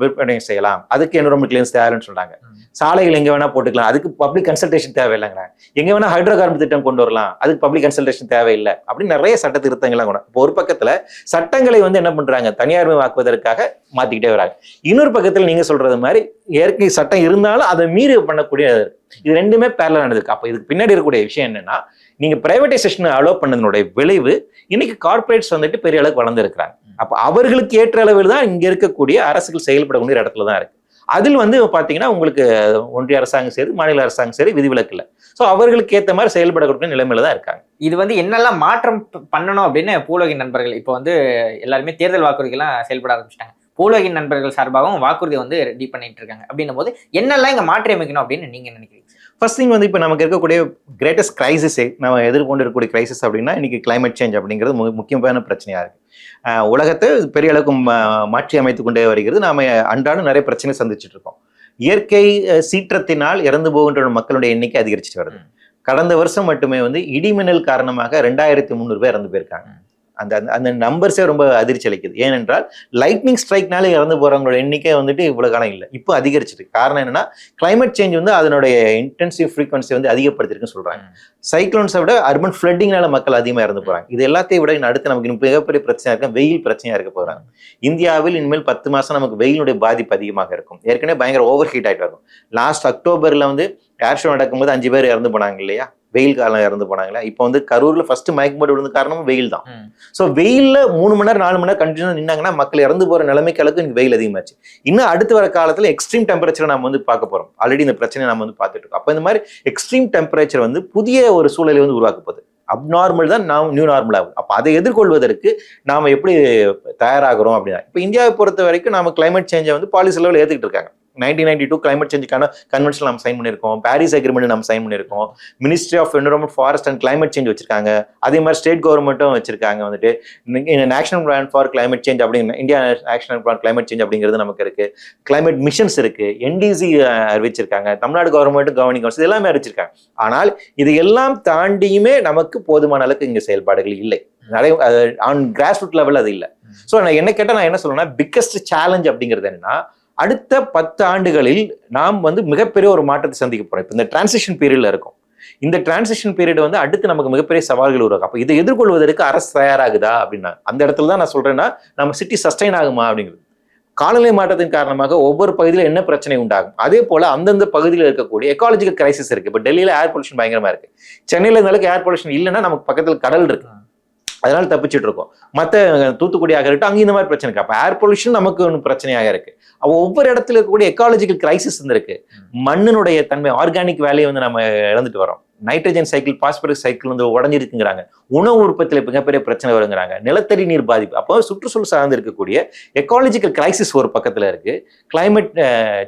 விற்பனை செய்யலாம். அதுக்கு என்வரன்மெண்ட் கிளியன்ஸ் தேவைன்னு சொல்றாங்க. சாலைகள் எங்க வேணா போட்டுக்கலாம். அதுக்கு பப்ளிக் கன்சல்டேஷன் தேவையில்லைங்கிறாங்க எங்க வேணா ஹைட்ரோ கார்பன் திட்டம் கொண்டு வரலாம். அதுக்கு பப்ளிக் கன்சல்டேஷன் தேவையில்லை. அப்படின்னு நிறைய சட்ட திருத்தங்கள்லாம் கூட இப்போ ஒரு பக்கத்துல சட்டங்களை வந்து என்ன பண்றாங்க? தனியார்மயமாக்குவதற்காக மாத்திக்கிட்டே வராங்க. இன்னொரு பக்கத்துல நீங்க சொல்றது மாதிரி இயற்கை சட்டம் இருந்தாலும் அதை மீறி பண்ணக்கூடிய இது. ரெண்டுமே பேரல நடந்திருக்கு அப்போ இதுக்கு பின்னாடி இருக்கக்கூடிய விஷயம் என்னன்னா நீங்க பிரைவேட்டைசேஷன் அலோவ் பண்ணதனுடைய விளைவு இன்னைக்கு கார்பரேட்ஸ் வந்துட்டு பெரிய அளவுக்கு வளர்ந்துருக்கிறாங்க அப்போ அவர்களுக்கு ஏற்ற அளவில் தான் இங்க இருக்கக்கூடிய அரசுகள் செயல்படக்கூடிய இடத்துல தான் இருக்கு. அதில் வந்து பாத்தீங்கன்னா உங்களுக்கு ஒன்றிய அரசாங்கம் சரி மாநில அரசாங்கம் சரி விதிவிலக்கு இல்லை. ஸோ அவர்களுக்கு ஏற்ற மாதிரி செயல்படக்கூடிய நிலைமையில தான் இருக்காங்க. இது வந்து என்னெல்லாம் மாற்றம் பண்ணணும் அப்படின்னு பூலோகி நண்பர்கள் இப்போ வந்து எல்லாருமே தேர்தல் வாக்குறுதிகள்லாம் செயல்பட ஆரம்பிச்சிட்டாங்க. பூலோகி நண்பர்கள் சார்பாகவும் வாக்குறுதி வந்து ரெடி பண்ணிட்டு இருக்காங்க. அப்படின்னும் போது என்னெல்லாம் இங்க மாற்றி அமைக்கணும் அப்படின்னு நீங்க நினைக்கிறீங்க? ஃபர்ஸ்ட் திங் வந்து இப்போ நமக்கு இருக்கக்கூடிய கிரேட்டஸ்ட் கிரைசிஸே நம்ம எதிர்கொண்டு இருக்கக்கூடிய கிரைசிஸ் அப்படின்னா இன்னைக்கு climate சேஞ்ச் அப்படிங்கிறது முக்கியமான பிரச்சனையா இருக்கு. அஹ் உலகத்தை பெரிய அளவுக்கு மாற்றி அமைத்து கொண்டே வருகிறது. நாம அன்றாடம் நிறைய பிரச்சனை சந்திச்சுட்டு இருக்கோம். இயற்கை சீற்றத்தினால் இறந்து போகின்ற மக்களுடைய எண்ணிக்கை அதிகரிச்சுட்டு வருது. கடந்த வருஷம் மட்டுமே வந்து இடிமின்னல் காரணமாக ரெண்டாயிரத்தி முந்நூறு பேர் இறந்து போயிருக்காங்க. அந்த அந்த- அந்த நம்பர்ஸே ரொம்ப அதிர்ச்சி அளிக்குது. ஏனென்றால் லைட்னிங் ஸ்ட்ரைக்னால இறந்து போறவங்களோட எண்ணிக்கை வந்துட்டு இவ்வளவு காலம் இல்லை. இப்போ அதிகரிச்சிருக்கு காரணம் என்னன்னா climate சேஞ்ச் வந்து அதனுடைய இன்டென்சிவ் ஃப்ரீக்வன்சி வந்து அதிகப்படுத்திருக்குன்னு சொல்றாங்க. சைக்ளோன்ஸை விட அர்பன் ஃப்ளட்டிங்னால மக்கள் அதிகமாக இறந்து போறாங்க. இது எல்லாத்தையும் விட அடுத்து நமக்கு மிகப்பெரிய பிரச்சனையா இருக்க வெயில் பிரச்சனையா இருக்க போறாங்க. இந்தியாவில் இனிமேல் பத்து மாசம் நமக்கு வெயிலுடைய பாதிப்பு அதிகமாக இருக்கும். ஏற்கனவே பயங்கர ஓவர் ஹீட் ஆயிட்டு இருக்கும் லாஸ்ட் அக்டோபர்ல வந்து ஏர் ஷோ நடக்கும்போது அஞ்சு பேர் இறந்து போனாங்க இல்லையா? வெயில் காலம் இறந்து போனாங்களா இப்போ வந்து கரூர்ல ஃபர்ஸ்ட் மயக்கம்போடு விழுந்த காரணமும் வெயில் தான். ஸோ வெயில்ல மூணு மணி நேரம் நாலு மணி நேரம் கண்டினியூ நின்னாங்கன்னா மக்கள் இறந்து போற நிலைமைக்கு அளவுக்கு எனக்கு வெயில் அதிகமாச்சு. இன்னும் அடுத்து வர காலத்துல எக்ஸ்ட்ரீம் டெம்பரேச்சர் நம்ம வந்து பார்க்க போறோம். ஆல்ரெடி இந்த பிரச்சனையை நம்ம வந்து பார்த்துட்டு இருக்கோம். அப்போ இந்த மாதிரி எக்ஸ்ட்ரீம் டெம்பரேச்சர் வந்து புதிய ஒரு சூழலை வந்து உருவாக்க போகுது. அப்நார்மல் தான் நாம் நியூ நார்மல் ஆகும். அப்போ அதை எதிர்கொள்வதற்கு நாம எப்படி தயாராகிறோம் அப்படின்னா இப்போ இந்தியாவை பொறுத்த வரைக்கும் நாம கிளைமேட் சேஞ்சை வந்து பாலிசி லெவலில் ஏற்றுக்கிட்டு இருக்காங்க. நைன்டீன் நைன்டி டூ கிளைமேட் சேஞ்சுக்கான கன்வென்ஷன் நம்ம சைன் பண்ணியிருக்கோம். பாரிஸ் அக்ரிமெண்ட் நம்ம சைன் பண்ணியிருக்கோம். Ministry of environment forest and climate change வச்சிருக்காங்க. அதே மாதிரி ஸ்டேட் கவர்மெண்ட்டும் வச்சிருக்காங்க வந்துட்டு. National plan for climate change அப்படிங்கிற India national plan climate change அப்படிங்கிறது நமக்கு இருக்கு. கிளைமேட் மிஷன்ஸ் இருக்கு. என்டிசி அறிவிச்சிருக்காங்க. தமிழ்நாடு கவர்மெண்ட்டும் கவர்னிங் கவுன்சில் எல்லாமே அறிவிச்சிருக்காங்க. ஆனால் இது எல்லாம் தாண்டியுமே நமக்கு போதுமான அளவுக்கு இங்க செயல்பாடுகள் இல்லை. நிறைய ஆன் கிராஸ் ரூட் லெவல் அது இல்லை. ஸோ நான் என்ன கேட்டால் நான் என்ன சொல்லுவேன்னா பிக்கஸ்ட் சேலஞ்ச் அப்படிங்கிறது என்னன்னா அடுத்த பத்து ஆண்டுகளில் நாம் வந்து மிகப்பெரிய ஒரு மாற்றத்தை சந்திக்க போறோம். இப்போ இந்த டிரான்சிஷன் பீரியட்ல இருக்கும். இந்த டிரான்சிஷன் பீரியட் வந்து அடுத்து நமக்கு மிகப்பெரிய சவால்கள் உருவாக்கும் அப்போ இதை எதிர்கொள்வதற்கு அரசு தயாராகுதா அப்படின்னா அந்த இடத்துல தான் நான் சொல்றேன்னா நம்ம சிட்டி சஸ்டைன் ஆகுமா அப்படிங்கிறது. காலநிலை மாற்றத்தின் காரணமாக ஒவ்வொரு பகுதியில் என்ன பிரச்சனை உண்டாகும்? அதே போல அந்தந்த பகுதியில் இருக்கக்கூடிய எக்காலஜிக்கல் கிரைசிஸ் இருக்கு. இப்போ டெல்லியில ஏர் பொல்யூஷன் பயங்கரமா இருக்கு. சென்னையில இந்த அளவுக்கு ஏர் பொல்யூஷன் இல்லைன்னா நமக்கு பக்கத்தில் கடல் இருக்கு. அதனால தப்பிச்சிட்டு இருக்கோம் மற்ற தூத்துக்குடியாக இருக்கட்டும் அங்கே இந்த மாதிரி பிரச்சனை இருக்கு. அப்போ ஏர் பொல்யூஷன் நமக்கு ஒன்று பிரச்சனையாக இருக்கு. அப்போ ஒவ்வொரு இடத்துல இருக்கக்கூடிய எக்காலஜிக்கல் கிரைசிஸ் இருக்கு. மண்ணினுடைய தன்மை ஆர்கானிக் வேலையை வந்து நம்ம இழந்துட்டு வரோம். நைட்ரஜன் சைக்கிள் பாஸ்பரஸ் சைக்கிள் வந்து உடஞ்சிருக்குங்கிறாங்க. உணவு உற்பத்தியில் மிகப்பெரிய பிரச்சனை வருங்கிறாங்க. நிலத்தடி நீர் பாதிப்பு. அப்போ சுற்றுச்சூழல் சார்ந்து இருக்கக்கூடிய எக்காலஜிக்கல் கிரைசிஸ் ஒரு பக்கத்தில் இருக்கு. கிளைமேட்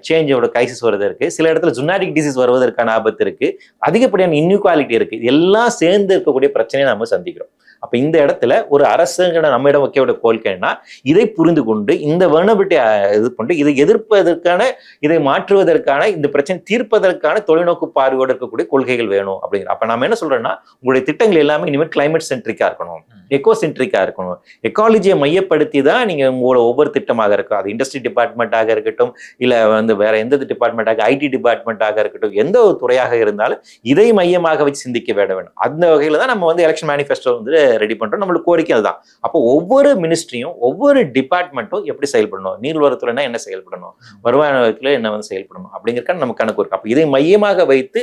சேஞ்சோட கிரைசிஸ் வருது இருக்கு. சில இடத்துல ஜுனாடிக் டிசீஸ் வருவதற்கான ஆபத்து இருக்கு. அதிகப்படியான இன்இக்வாலிட்டி இருக்கு. இது எல்லாம் சேர்ந்து இருக்கக்கூடிய பிரச்சனையை நம்ம சந்திக்கிறோம். அப்ப இந்த இடத்துல ஒரு அரசுங்கிற நம்மிடம் வைக்க கோரிக்கைன்னா இதை புரிந்து கொண்டு இந்த வேர்னபிலிட்டி இது கொண்டு இதை எதிர்ப்பதற்கான இதை மாற்றுவதற்கான இந்த பிரச்சனை தீர்ப்பதற்கான தொலைநோக்கு பார்வையோடு இருக்கக்கூடிய கொள்கைகள் வேணும் அப்படிங்கிற. அப்ப நாம என்ன சொல்றோம்னா உங்களுடைய திட்டங்கள் எல்லாமே இனிமேல் கிளைமேட் சென்ட்ரிக்கா இருக்கணும். எக்கோ சென்ட்ரிக்கா இருக்கணும். எக்காலஜியை மையப்படுத்தி தான் நீங்க உங்களோட ஒவ்வொரு திட்டமாக இருக்கும் அது இண்டஸ்ட்ரி டிபார்ட்மெண்ட்டாக இருக்கட்டும் இல்ல வந்து வேற எந்த டிபார்ட்மெண்ட்டாக ஐடி டிபார்ட்மெண்ட்டாக இருக்கட்டும் எந்த ஒரு துறையாக இருந்தாலும் இதை மையமாக வச்சு சிந்திக்க வேட வேண்டும் அந்த வகையில தான் நம்ம வந்து எலெக்ஷன் மேனிஃபெஸ்டோ வந்து ரெடி பண்ணுறோம் நம்மளுக்கு கோரிக்கை அதுதான் அப்போ ஒவ்வொரு மினிஸ்ட்ரியும் ஒவ்வொரு டிபார்ட்மெண்ட்டும் எப்படி செயல்படணும்? நீர்வளத்துலனா என்ன செயல்படணும்? வருமானத்துல என்ன வந்து செயல்படணும்? அப்படிங்கிறக்க நம்ம கணக்கு இருக்கு. அப்போ இதை மையமாக வைத்து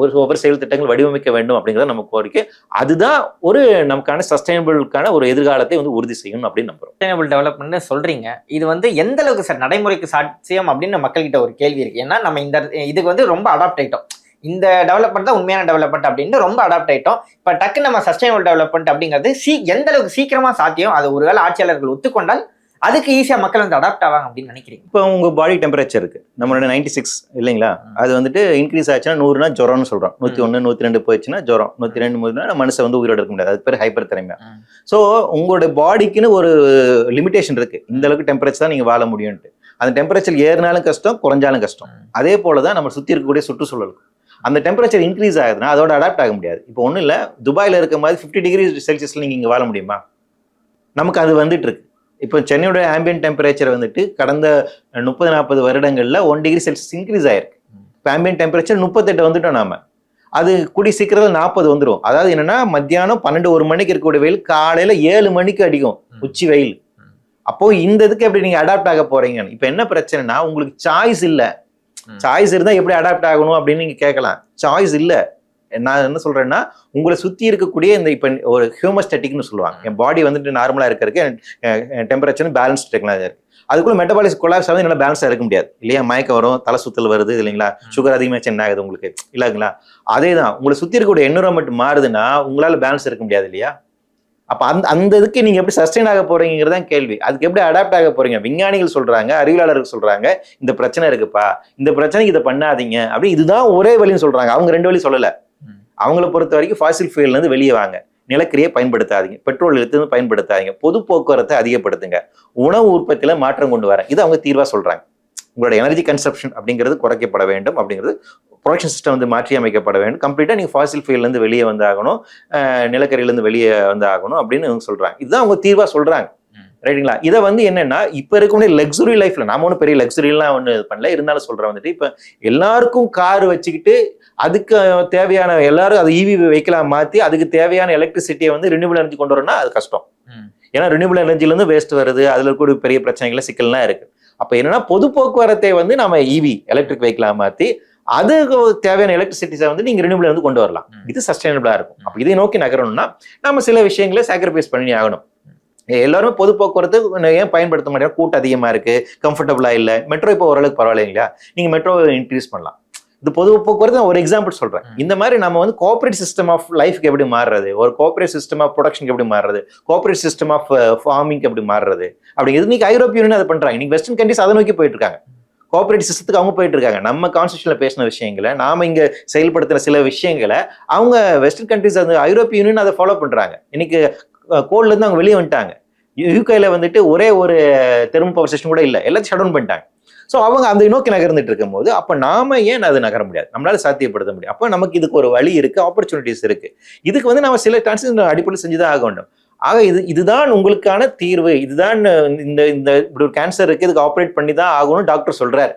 ஒரு ஒவ்வொரு செயல் திட்டங்கள் வடிவமைக்க வேண்டும் அப்படிங்கிறத நம்ம கோரிக்கை. அதுதான் ஒரு நமக்கான சஸ்டைனபிளுக்கான ஒரு எதிர்காலத்தை வந்து உறுதி செய்யும் அப்படின்னு நம்புறோம். சஸ்டைனபிள் டெவலப்மெண்ட்னு சொல்றீங்க. இது வந்து எந்த அளவுக்கு சார் நடைமுறைக்கு சாட்சியம் அப்படின்னு மக்கள்கிட்ட ஒரு கேள்வி இருக்கு. ஏன்னா நம்ம இந்த இதுக்கு வந்து ரொம்ப அடாப்ட் ஆயிட்டோம். இந்த டெவலப்மெண்ட் தான் உண்மையான டெவலப்மெண்ட் அப்படின்னு ரொம்ப அடாப்ட் ஆயிட்டோம். இப்போ டக்கு நம்ம சஸ்டைனபிள் டெவலப்மெண்ட் அப்படிங்கிறது சீ எந்த அளவுக்கு சீக்கிரமா சாத்தியம் அது ஒருவேளை ஆட்சியாளர்கள் ஒத்துக்கொண்டால் அதுக்கு ஈஸியா மக்கள் வந்து அடாப்ட் ஆவாங்க அப்படின்னு நினைக்கிறீங்க. இப்போ உங்க பாடி டெம்பரேச்சர் இருக்கு. நம்மளோட நைன்டி சிக்ஸ் இல்லைங்களா? அது வந்துட்டு இன்க்ரீஸ் ஆச்சுன்னா நூறுனா ஜுரம்னு சொல்றோம். நூத்தி ஒன்று நூத்தி ரெண்டு போயிடுச்சுன்னா ஜுரம். நூத்தி ரெண்டு மூணுனா மனுஷன் வந்து உயிரோட இருக்க முடியாது. அது பேர் ஹைப்பர் திறமையா. ஸோ உங்களுடைய பாடிக்குன்னு ஒரு லிமிடேஷன் இருக்கு. இந்த அளவுக்கு டெம்பரேச்சர் தான் நீங்க வாழ முடியும்ட்டு அந்த டெம்பரேச்சர் ஏறினாலும் கஷ்டம் குறைஞ்சாலும் கஷ்டம். அதே போல தான் நம்ம சுத்தி இருக்கக்கூடிய சுற்றுச்சூழல் அந்த டெம்பரேச்சர் இன்க்ரீஸ் ஆகுதுன்னா அதோட அடாப்ட் ஆக முடியாது. இப்போ ஒன்றும் இல்லை துபாயில் இருக்க மாதிரி ஃபிஃப்டி டிகிரி செல்சியஸ்ல நீங்க இங்க வாழ முடியுமா? நமக்கு அது வந்துட்டு இருக்கு இப்போ சென்னையோட ஆம்பியன் டெம்பரேச்சர் வந்துட்டு கடந்த முப்பது நாற்பது வருடங்கள்ல ஒன் டிகிரி செல்சியஸ் இன்க்ரீஸ் ஆயிருக்கு. ஆம்பியன் டெம்பரேச்சர் முப்பத்தெட்டு வந்துட்டோம் நாம. அது கூடி சீக்கிரத்தில் நாற்பது வந்துடும் அதாவது என்னன்னா மத்தியானம் பன்னெண்டு ஒரு மணிக்கு இருக்கக்கூடிய வெயில் காலையில ஏழு மணிக்கு அடிக்கும். உச்சி வெயில். அப்போ இந்த இதுக்கு எப்படி நீங்க அடாப்ட் ஆக போறீங்க இப்ப என்ன பிரச்சனைனா உங்களுக்கு சாய்ஸ் இல்ல. சாய்ஸ் இருந்தா எப்படி அடாப்ட் ஆகணும் அப்படின்னு நீங்க கேட்கலாம். சாய்ஸ் இல்ல. நான் என்ன சொல்றேன்னா உங்களை சுத்தி இருக்கக்கூடிய இந்த இப்ப ஒரு ஹியூமஸ்டட்டிக்னு சொல்லுவாங்க. என் பாடி வந்துட்டு நார்மலா இருக்கிறதுக்கு டெம்பரேச்சர் பேலன்ஸ் டெக்னாலஜி இருக்கு. அதுக்குள்ள மெட்டபாலிஸ் கொலாப்ஸ் ஆகுது என்னால பேலன்ஸா இருக்க முடியாது. இல்லையா மயக்கம் வரும் தலை சுத்தல் வருது இல்லைங்களா. சுகர் அதிகமாச்சு என்ன ஆகுது உங்களுக்கு? இல்லைங்களா? அதே தான் உங்களை சுத்தி இருக்கக்கூடிய என்விரான்மெண்ட் மாறுதுன்னா உங்களால பேலன்ஸ் இருக்க முடியாது இல்லையா? அப்ப அந்த அந்த இதுக்கு நீங்க எப்படி சஸ்டைன் ஆக போறீங்கிறது தான் கேள்வி. அதுக்கு எப்படி அடாப்ட் ஆக போறீங்க? விஞ்ஞானிகள் சொல்றாங்க அறிவியலாளர்கள் சொல்றாங்க இந்த பிரச்சனை இருக்குப்பா இந்த பிரச்சனைக்கு இதை பண்ணாதீங்க அப்படி இதுதான் ஒரே வழின்னு சொல்றாங்க. அவங்க ரெண்டு வழி சொல்லல. அவங்கள பொறுத்த வரைக்கும் ஃபாசில் ஃபியூல்ல இருந்து வெளியே வாங்க. நிலக்கரியை பயன்படுத்தாதீங்க. பெட்ரோல் இழுத்து பயன்படுத்தாதீங்க. பொது போக்குவரத்தை அதிகப்படுத்துங்க. உணவு உற்பத்தியில மாற்றம் கொண்டு வர. இது அவங்க தீர்வா சொல்றாங்க. உங்களோட எனர்ஜி கன்சப்ஷன் அப்படிங்கிறது குறைக்கப்பட வேண்டும் அப்படிங்கிறது ப்ரொடக்ஷன் சிஸ்டம் வந்து மாற்றி அமைக்கப்பட வேண்டும் கம்ப்ளீட்டாக நீங்கள் ஃபாசில் இருந்து வெளியே வந்து ஆகணும் அஹ் நிலக்கரியிலேருந்து வெளியே வந்து ஆகணும் அப்படின்னு இவங்க சொல்றாங்க. இதுதான் அவங்க தீர்வா சொல்றாங்க. ம். ரைட்டுங்களா? இதை வந்து என்னன்னா இப்போ இருக்கக்கூடிய லக்ஸுரி லைஃப்ல நாம ஒன்றும் பெரிய லக்ஸுரிலாம் ஒன்று பண்ணல. இருந்தாலும் சொல்றேன் வந்துட்டு இப்போ எல்லாருக்கும் கார் வச்சுக்கிட்டு அதுக்கு தேவையான எல்லாரும் அது ஈவி வைக்கலாம் மாற்றி அதுக்கு தேவையான எலக்ட்ரிசிட்டியை வந்து ரினியூபிள் எனர்ஜி கொண்டு வரணும்னா அது கஷ்டம். ஏன்னா ரினியூபிள் எனர்ஜிலேருந்து வேஸ்ட் வருது. அதில் கூட பெரிய பிரச்சனைகள் சிக்கல்லாம் இருக்கு. அப்போ என்னன்னா பொது போக்குவரத்தை வந்து நம்ம ஈவி எலக்ட்ரிக் வெஹிக்கிளாக மாற்றி அதுக்கு தேவையான எலக்ட்ரிசிட்டிஸை வந்து நீங்கள் ரினியூபிள் வந்து கொண்டு வரலாம். இது சஸ்டைனபிளாக இருக்கும். அப்போ இதை நோக்கி நகரணும்னா நம்ம சில விஷயங்களை சாக்ரிஃபைஸ் பண்ணி ஆகணும். எல்லாரும் பொது போக்குவரத்து ஏன் பயன்படுத்த மாட்டேங்க கூட்டம் அதிகமா இருக்கு கம்ஃபர்டபுளா இல்லை மெட்ரோ இப்போ ஓரளவுக்கு பரவாயில்லைங்களா நீங்க மெட்ரோ இன்க்ரீஸ் பண்ணலாம். இது பொது போக்குவரத்து நான் ஒரு எக்ஸாம்பிள் சொல்றேன். ம். இந்த மாதிரி நம்ம வந்து கோஆபரேட் சிஸ்டம் ஆஃப் லைஃப்க்கு எப்படி மாறுறது? ஒரு கோஆபரேட் சிஸ்டம் ஆஃப் ப்ரொடக்ஷனுக்கு எப்படி மாறுறது? கோஆபரேட் சிஸ்டம் ஆஃப் ஃபார்மிங்க்கு எப்படி மாறுறது? அப்படிங்கிறது இன்னைக்கு ஐரோப்பிய யூனியன் அதை பண்றாங்க. இன்னைக்கு வெஸ்டர்ன் கண்ட்ரிஸ் அதை நோக்கி போயிட்டு இருக்காங்க. கோஆபரேட்டிவ் சிஸ்டத்துக்கு அவங்க போயிட்டு இருக்காங்க நம்ம கான்ஸ்டியூஷனில் பேசின விஷயங்களை நாம இங்க செயல்படுத்தின சில விஷயங்களை அவங்க வெஸ்டர்ன் கண்ட்ரிஸ் அந்த ஐரோப்பிய யூனியன் அதை ஃபாலோ பண்றாங்க. இன்னைக்கு கோல்ல இருந்து அவங்க வெளியே வந்துட்டாங்க. யூகேல வந்துட்டு ஒரே ஒரு தெரும்பு பவர் ஸ்டேஷன் கூட இல்லை. எல்லாத்தையும் ஷட் டவுன் பண்ணிட்டாங்க. ஸோ அவங்க அந்த நோக்கி நகர்ந்துட்டு இருக்கும்போது அப்போ நாம ஏன் அது நகர முடியாது? நம்மளால சாத்தியப்படுத்த முடியும். அப்போ நமக்கு இதுக்கு ஒரு வழி இருக்கு ஆப்பர்ச்சுனிட்டிஸ் இருக்கு. இதுக்கு வந்து நம்ம சில டிரான்சிஷன் அடிப்படையில் செஞ்சுதான் ஆக வேண்டும். ஆக இது இதுதான் உங்களுக்கான தீர்வு. இதுதான் இந்த இந்த இப்படி ஒரு கேன்சர் இருக்கு இதுக்கு ஆப்ரேட் பண்ணி தான் ஆகணும் டாக்டர் சொல்றாரு.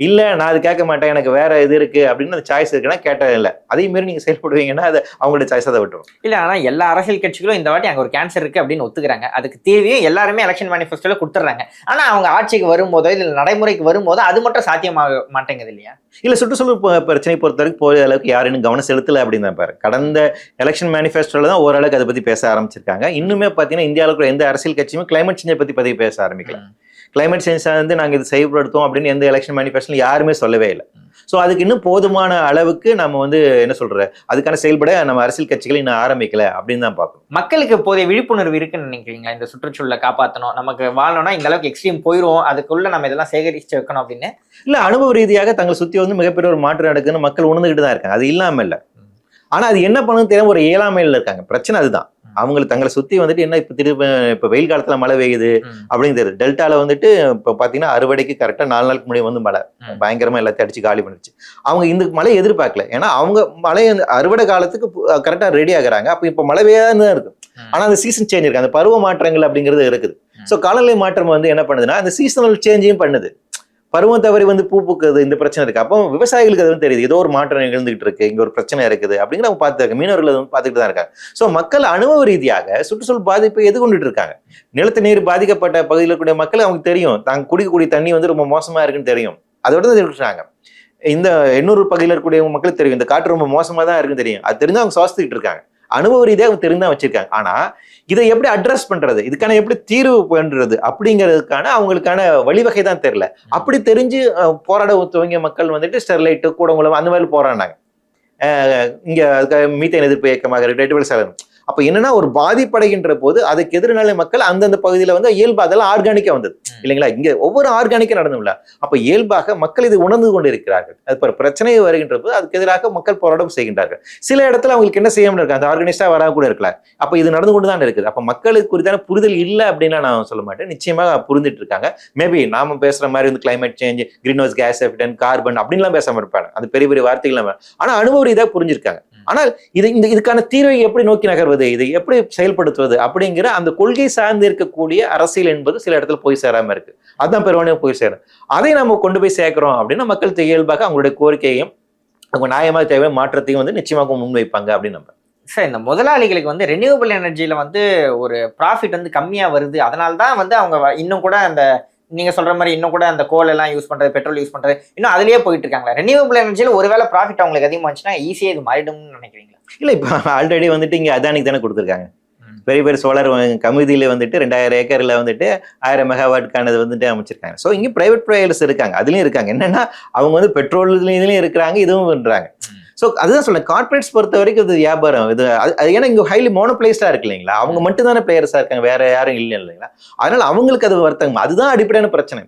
இல்ல நான் அது கேட்க மாட்டேன். எனக்கு வேற இது இருக்கு. அப்படின்னு அந்த சாய்ஸ் இருக்குன்னா கேட்டது இல்லை. அதே மாதிரி நீங்க செயல்படுவீங்கன்னா அது அவங்களோட சாய்ஸ் அதை விட்டுரும். இல்ல ஆனா எல்லா அரசியல் கட்சிகளும் இந்த வாட்டி அங்க ஒரு கேன்சர் இருக்கு அப்படின்னு ஒத்துக்கிறாங்க. அதுக்கு தீர்வையும் எல்லாருமே எலெக்ஷன் மேனிஃபெஸ்டோல கொடுத்துறாங்க ஆனா அவங்க ஆட்சிக்கு வரும்போதோ இல்ல நடைமுறைக்கு வரும்போதோ அது மட்டும் சாத்தியமாக மாட்டேங்குது இல்லையா? இல்ல சுற்றுச்சூழல் பிரச்சனை பொறுத்த வரைக்கும் போதிய அளவுக்கு யாரும் இன்னும் கவனம் செலுத்தல அப்படின்னு தான் பாரு. கடந்த எலெக்ஷன் மேனிஃபெஸ்டோல தான் ஓரளவுக்கு அதை பத்தி பேச ஆரம்பிச்சிருக்காங்க. இன்னுமே பாத்தீங்கன்னா இந்தியாவில் இருக்கிற எந்த அரசியல் கட்சியுமே கிளைமேட் சேஞ்சை பத்தி பத்தி பேச ஆரம்பிக்கல. ம். கிளைமேட் சேஞ்ச் வந்து நாங்க இது செயல்படுத்தோம் அப்படின்னு எந்த எலெக்ஷன் மேனிஃபெஸ்டோல யாருமே சொல்லவே இல்லை. ஸோ அதுக்கு இன்னும் போதுமான அளவுக்கு நம்ம வந்து என்ன சொல்ற? அதுக்கான செயல்பட நம்ம அரசியல் கட்சிகள் இன்னும் ஆரம்பிக்கல அப்படின்னு தான் பார்க்கணும். மக்களுக்கு போதிய விழிப்புணர்வு இருக்குன்னு நினைக்கிறீங்களா? இந்த சுற்றுச்சூழலை காப்பாற்றணும் நமக்கு வாழணும்னா இந்த அளவுக்கு எக்ஸ்ட்ரீம் போயிரும் அதுக்குள்ள நம்ம இதெல்லாம் சேகரிச்சு வைக்கணும் அப்படின்னு? இல்ல அனுபவ ரீதியாக தங்களை சுத்தி வந்து மிகப்பெரிய ஒரு மாற்றம் நடக்குன்னு மக்கள் உணர்ந்துகிட்டு தான் இருக்காங்க. அது இல்லாம இல்ல. ம். ஆனா அது என்ன பண்ணுன்னு தெரியாம ஒரு இயலாமையில இருக்காங்க. பிரச்சனை அதுதான். அவங்களுக்கு தங்களை சுத்தி வந்துட்டு என்ன இப்ப திரும்ப இப்ப வெயில் காலத்துல மழை பெய்யுது. அப்படிங்கிறது டெல்டால வந்துட்டு இப்ப பாத்தீங்கன்னா அறுவடைக்கு கரெக்டா நாலு நாளுக்கு முன்னாடி வந்து மழை. ம். பயங்கரமா எல்லாத்தையும் அடிச்சு காலி பண்ணிடுச்சு. அவங்க இந்த மழையை எதிர்பார்க்கல. ஏன்னா அவங்க மழை அறுவடை காலத்துக்கு கரெக்டா ரெடி ஆகுறாங்க. அப்ப இப்ப மழை பெய்யாதான் தான் இருக்கு. ம். ஆனா அந்த சீசன் சேஞ்ச் இருக்கு. அந்த பருவ மாற்றங்கள் அப்படிங்கிறது இருக்குது. ஸோ காலநிலை மாற்றம் வந்து என்ன பண்ணுதுன்னா அந்த சீசனல் சேஞ்சையும் பண்ணுது. பருவம் தவறி வந்து பூ பூக்குது இந்த பிரச்சனை இருக்கு. அப்போ விவசாயிகளுக்கு அது வந்து தெரியுது. ஏதோ ஒரு மாற்றம் நிகழ்ந்துகிட்டு இருக்கு இங்க ஒரு பிரச்சனை இருக்குது அப்படிங்கிற அவங்க பார்த்துருக்காங்க மீனவர்கள் வந்து பார்த்துக்கிட்டு தான் இருக்காங்க. ஸோ மக்கள் அனுபவ ரீதியாக சுற்றுச்சூழல் பாதிப்பை எதிர்கொண்டுட்டு இருக்காங்க. நிலத்து நீர் பாதிக்கப்பட்ட பகுதியில் இருக்கக்கூடிய மக்கள் அவங்களுக்கு தெரியும். தாங்க குடிக்கக்கூடிய தண்ணி வந்து ரொம்ப மோசமா இருக்குன்னு தெரியும். அதோட தான் இருக்கிறாங்க இந்த எண்ணூறு பகுதியில் இருக்கக்கூடிய மக்களுக்கு தெரியும். இந்த காற்று ரொம்ப மோசமாக தான் இருக்குன்னு தெரியும். அது தெரிஞ்சு அவங்க சுவாசித்துக்கிட்டு இருக்காங்க. அனுபவ ரீதியாக அவங்க தெரிந்து தான் வச்சிருக்காங்க. ஆனா இதை எப்படி அட்ரஸ் பண்றது? இதுக்கான எப்படி தீர்வு பண்றது? அப்படிங்கிறதுக்கான அவங்களுக்கான வழிவகை தான் தெரியல. அப்படி தெரிஞ்சு போராட துவங்கிய மக்கள் வந்துட்டு ஸ்டெர்லைட்டு கூடங்குளம் அந்த மாதிரி போராடினாங்க. இங்க அதுக்காக மீத்தேன் எதிர்ப்பு இயக்கமாக ரெட்டிவல் சேலம் அப்ப என்னன்னா ஒரு பாதிப்படைகின்ற போது அதுக்கு எதிர்நிலை மக்கள் அந்தந்த பகுதியில வந்து இயல்பு அதெல்லாம் ஆர்கானிக்கா வந்தது. இல்லைங்களா? இங்க ஒவ்வொரு ஆர்கானிக்கா நடந்தும்ல. அப்ப இயல்பாக மக்கள் இது உணர்ந்து கொண்டிருக்கிறார்கள். அது ஒரு பிரச்சனை வருகின்ற போது அதுக்கு எதிராக மக்கள் போராட்டம் செய்கின்றார்கள். சில இடத்துல அவங்களுக்கு என்ன செய்யாமல் இருக்கு அந்த ஆர்கனைஸ்டா வரா கூட இருக்கலாம். அப்ப இது நடந்து கொண்டு தான் இருக்குது. அப்ப மக்களுக்கு குறித்தான புரிதல் இல்லை அப்படின்னா நான் சொல்ல மாட்டேன். நிச்சயமா புரிந்துட்டு இருக்காங்க. மேபி நாம பேசுற மாதிரி வந்து climate change greenhouse gas effect carbon அப்படின்லாம் பேசாம இருப்பாங்க. அது பெரிய பெரிய வார்த்தைகள் நம்ம. ஆனா அனுபவ ரீதியாக புரிஞ்சிருக்காங்க. ஆனால் இது இந்த இதுக்கான தீர்வை எப்படி நோக்கி நகர்வது இதை எப்படி செயல்படுத்துவது அப்படிங்கிற அந்த கொள்கை சார்ந்து இருக்கக்கூடிய அரசியல் என்பது சில இடத்துல போய் சேராம இருக்கு. அதுதான் பெருவானியம் போய் சேரும். அதை நம்ம கொண்டு போய் சேர்க்கிறோம் அப்படின்னா மக்கள் இயல்பாக அவங்களுடைய கோரிக்கையையும் அவங்க நியாயமாக தேவை மாற்றத்தையும் வந்து நிச்சயமாக முன்வைப்பாங்க அப்படின்னு நம்ம சார் இந்த முதலாளிகளுக்கு வந்து ரெனியூவபிள் எனர்ஜியில் வந்து ஒரு ப்ராஃபிட் வந்து கம்மியாக வருது. அதனால தான் வந்து அவங்க இன்னும் கூட அந்த நீங்க சொல்ற மாதிரி இன்னும் கூட அந்த கோல் எல்லாம் யூஸ் பண்றது பெட்ரோல் யூஸ் பண்றது இன்னும் அதுலயே போயிட்டு இருக்காங்களா ரெனியூவபிள் எனர்ஜியில ஒருவேளை ப்ராஃபிட் அவங்களுக்கு அதிகமா வந்துச்சுன்னா ஈஸியா இது மாறிடும்னு நினைக்கிறீங்களா? இல்லை இப்போ ஆல்ரெடி வந்துட்டு இங்கே அதானிக்கு தானே கொடுத்துருக்காங்க. பெரிய பெரிய சோலார் கமிதியில் வந்துட்டு ரெண்டாயிரம் ஏக்கரில் வந்துட்டு ஆயிரம் மெகாவாட்கானது வந்துட்டு அமைச்சிருக்காங்க. ஸோ இங்கே பிரைவேட் ப்ரொவைடர்ஸ் இருக்காங்க. அதுலேயும் இருக்காங்க. என்னன்னா அவங்க வந்து பெட்ரோல் இதுலேயும் இருக்கிறாங்க இதுவும் பண்ணுறாங்க ஸோ அதுதான் சொல்றேன் கார்பரேட்ஸ் பொறுத்த வரைக்கும் இது வியாபாரம். இது அது ஏன்னா இங்கே ஹைலி மோனோபிளைஸ்டாக இருக்கு இல்லைங்களா? அவங்க மட்டும் தானே பிளேயர்ஸாக இருக்காங்க. வேற யாரும் இல்லை இல்லைங்களா? அதனால அவங்களுக்கு அது வர்த்தகம் அதுதான் அடிப்படையான பிரச்சனை.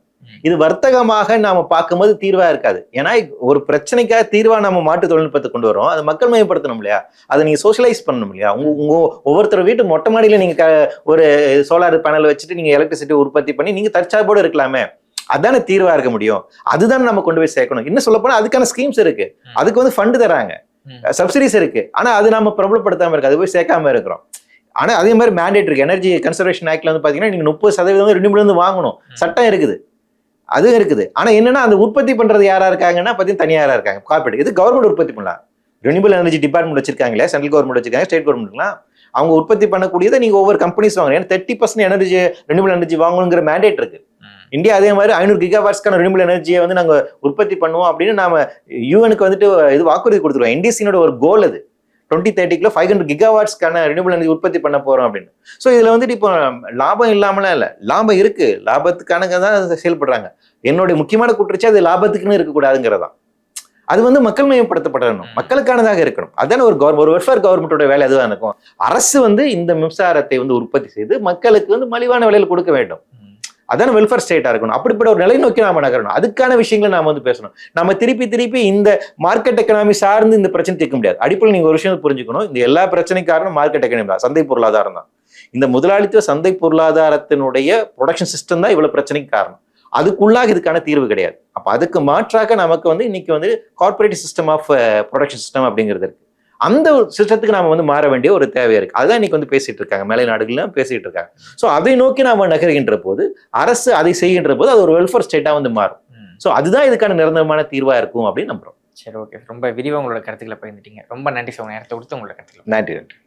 இது வர்த்தகமாக நாம பார்க்கும்போது தீர்வா இருக்காது. ஏன்னா ஒரு பிரச்சனைக்காக தீர்வா நம்ம மாட்டு தொழில்நுட்பத்தை கொண்டு வரோம். அதை மக்கள் மயப்படுத்தணும் இல்லையா? அதை நீங்க சோஷியலைஸ் பண்ணணும் இல்லையா? உங்க உங்க ஒவ்வொருத்தர் வீட்டு மொட்டை மாடியில நீங்க ஒரு சோலார் பேனல் வச்சுட்டு நீங்க எலக்ட்ரிசிட்டி உற்பத்தி பண்ணி நீங்க தற்சார்போடு இருக்கலாமே. அதானே தீர்வா இருக்க முடியும். அதுதான் நம்ம கொண்டு போய் சேர்க்கணும். இன்னும் சொல்ல போனா அதுக்கான ஸ்கீம்ஸ் இருக்கு. அதுக்கு வந்து ஃபண்டு தராங்க. சப்சிடிஸ் இருக்கு. ஆனா அது நம்ம பிரபலப்படுத்தாம இருக்கு. அது போய் சேர்க்காம இருக்கிறோம். ஆனா அதே மாதிரி மேண்டேட் இருக்கு. எனர்ஜி கன்சர்வேஷன் ஆக்ட்ல வந்து பாத்தீங்கன்னா நீங்க முப்பது சதவீதம் ரெண்டு இருந்து வாங்கணும். சட்டம் இருக்குது. அது இருக்குது. ஆனா என்னன்னா அந்த உற்பத்தி பண்றது யாரா இருக்காங்கன்னா பார்த்தீங்கன்னா தனியாரா இருக்காங்க. கார்பரேட் இது கவர்மெண்ட் உற்பத்தி பண்ணலாம். ரினியூபிள் எனர்ஜி டிபார்ட்மெண்ட் வச்சிருக்காங்களே சென்ட்ரல் கவர்மெண்ட் வச்சிருக்காங்க ஸ்டேட் கவர்மெண்ட்லாம் அவங்க உற்பத்தி பண்ணக்கூடியதை நீங்க ஒவ்வொரு கம்பெனிஸ் ஏன்னா thirty percent energy renewable energy வாங்கணுங்கிற mandate இருக்கு. இந்தியா அதே மாதிரி ஐநூறு கிகாவாட்ஸ்க்கான ரினியூபிள் எனர்ஜியை வந்து நாங்கள் உற்பத்தி பண்ணுவோம் அப்படின்னு நாம யூஎனுக்கு வந்துட்டு இது வாக்குறுதி கொடுத்துருவோம் என்டிசினோட ஒரு கோல் அது. டுவெண்ட்டி தேர்ட்டிக்குள்ள ஃபைவ் ஹண்ட்ரட் கிகாவாட்ஸ்க்கான ரினியூபிள் எனர்ஜி உற்பத்தி பண்ண போறோம் அப்படின்னு. ஸோ இதில் வந்துட்டு இப்போ லாபம் இல்லாமலாம் இல்லை. லாபம் இருக்கு. லாபத்துக்கானங்க தான் செயல்படுறாங்க. என்னுடைய முக்கியமான குற்றச்சி அது லாபத்துக்குன்னு இருக்கக்கூடாதுங்கிறதான் அது வந்து மக்கள் மயப்படுத்தப்படணும் மக்களுக்கானதாக இருக்கணும். அதான ஒரு கவர் ஒரு வெல்ஃபேர் கவர்மெண்ட்டோட வேலை அதுவாக இருக்கும். அரசு வந்து இந்த மின்சாரத்தை வந்து உற்பத்தி செய்து மக்களுக்கு வந்து மலிவான விலையில் கொடுக்க வேண்டும். அதான வெல்ஃபேர் ஸ்டேட்டாக இருக்கணும். அப்படிப்பட்ட ஒரு நிலை நோக்கி நாம நகரணும். அதுக்கான விஷயங்களை நாம் வந்து பேசணும். நம்ம திருப்பி திருப்பி இந்த மார்க்கெட் எக்கனாமி சார்ந்து இந்த பிரச்சனை தீர்க்க முடியாது. அடிப்படையில் நீங்கள் ஒரு விஷயம் புரிஞ்சுக்கணும். இந்த எல்லா பிரச்சனைக்கும் காரணம் மார்க்கெட் எக்கனாமி தான். சந்தை பொருளாதாரம் தான். இந்த முதலாளித்துவ சந்தை பொருளாதாரத்தினுடைய ப்ரொடக்ஷன் சிஸ்டம் தான் இவ்வளோ பிரச்சனைக்கு காரணம். அதுக்குள்ளாக இதுக்கான தீர்வு கிடையாது. அப்போ அதுக்கு மாற்றாக நமக்கு வந்து இன்னைக்கு வந்து corporative system of production system அப்படிங்கிறது இருக்குது அந்த சிஸ்டத்துக்கு நாம வந்து மாற வேண்டிய ஒரு தேவை இருக்கு. அதான் இன்னைக்கு வந்து பேசிட்டு இருக்காங்க. மேலை நாடுகள்லாம் பேசிட்டு இருக்காங்க. ஸோ அதை நோக்கி நாம நகர்கின்ற போது அரசு அதை செய்கின்ற போது அது ஒரு வெல்ஃபேர் ஸ்டேட்டா வந்து மாறும். ஸோ அதுதான் இதுக்கான நிரந்தரமான தீர்வா இருக்கும் அப்படின்னு நம்புறோம். சரி ஓகே ரொம்ப விரிவாக உங்களோட கருத்துக்களை பகிர்ந்துட்டீங்க. ரொம்ப நன்றி சார் நேரத்தை கொடுத்து உங்களோட கருத்துக்களை நன்றி நன்றி.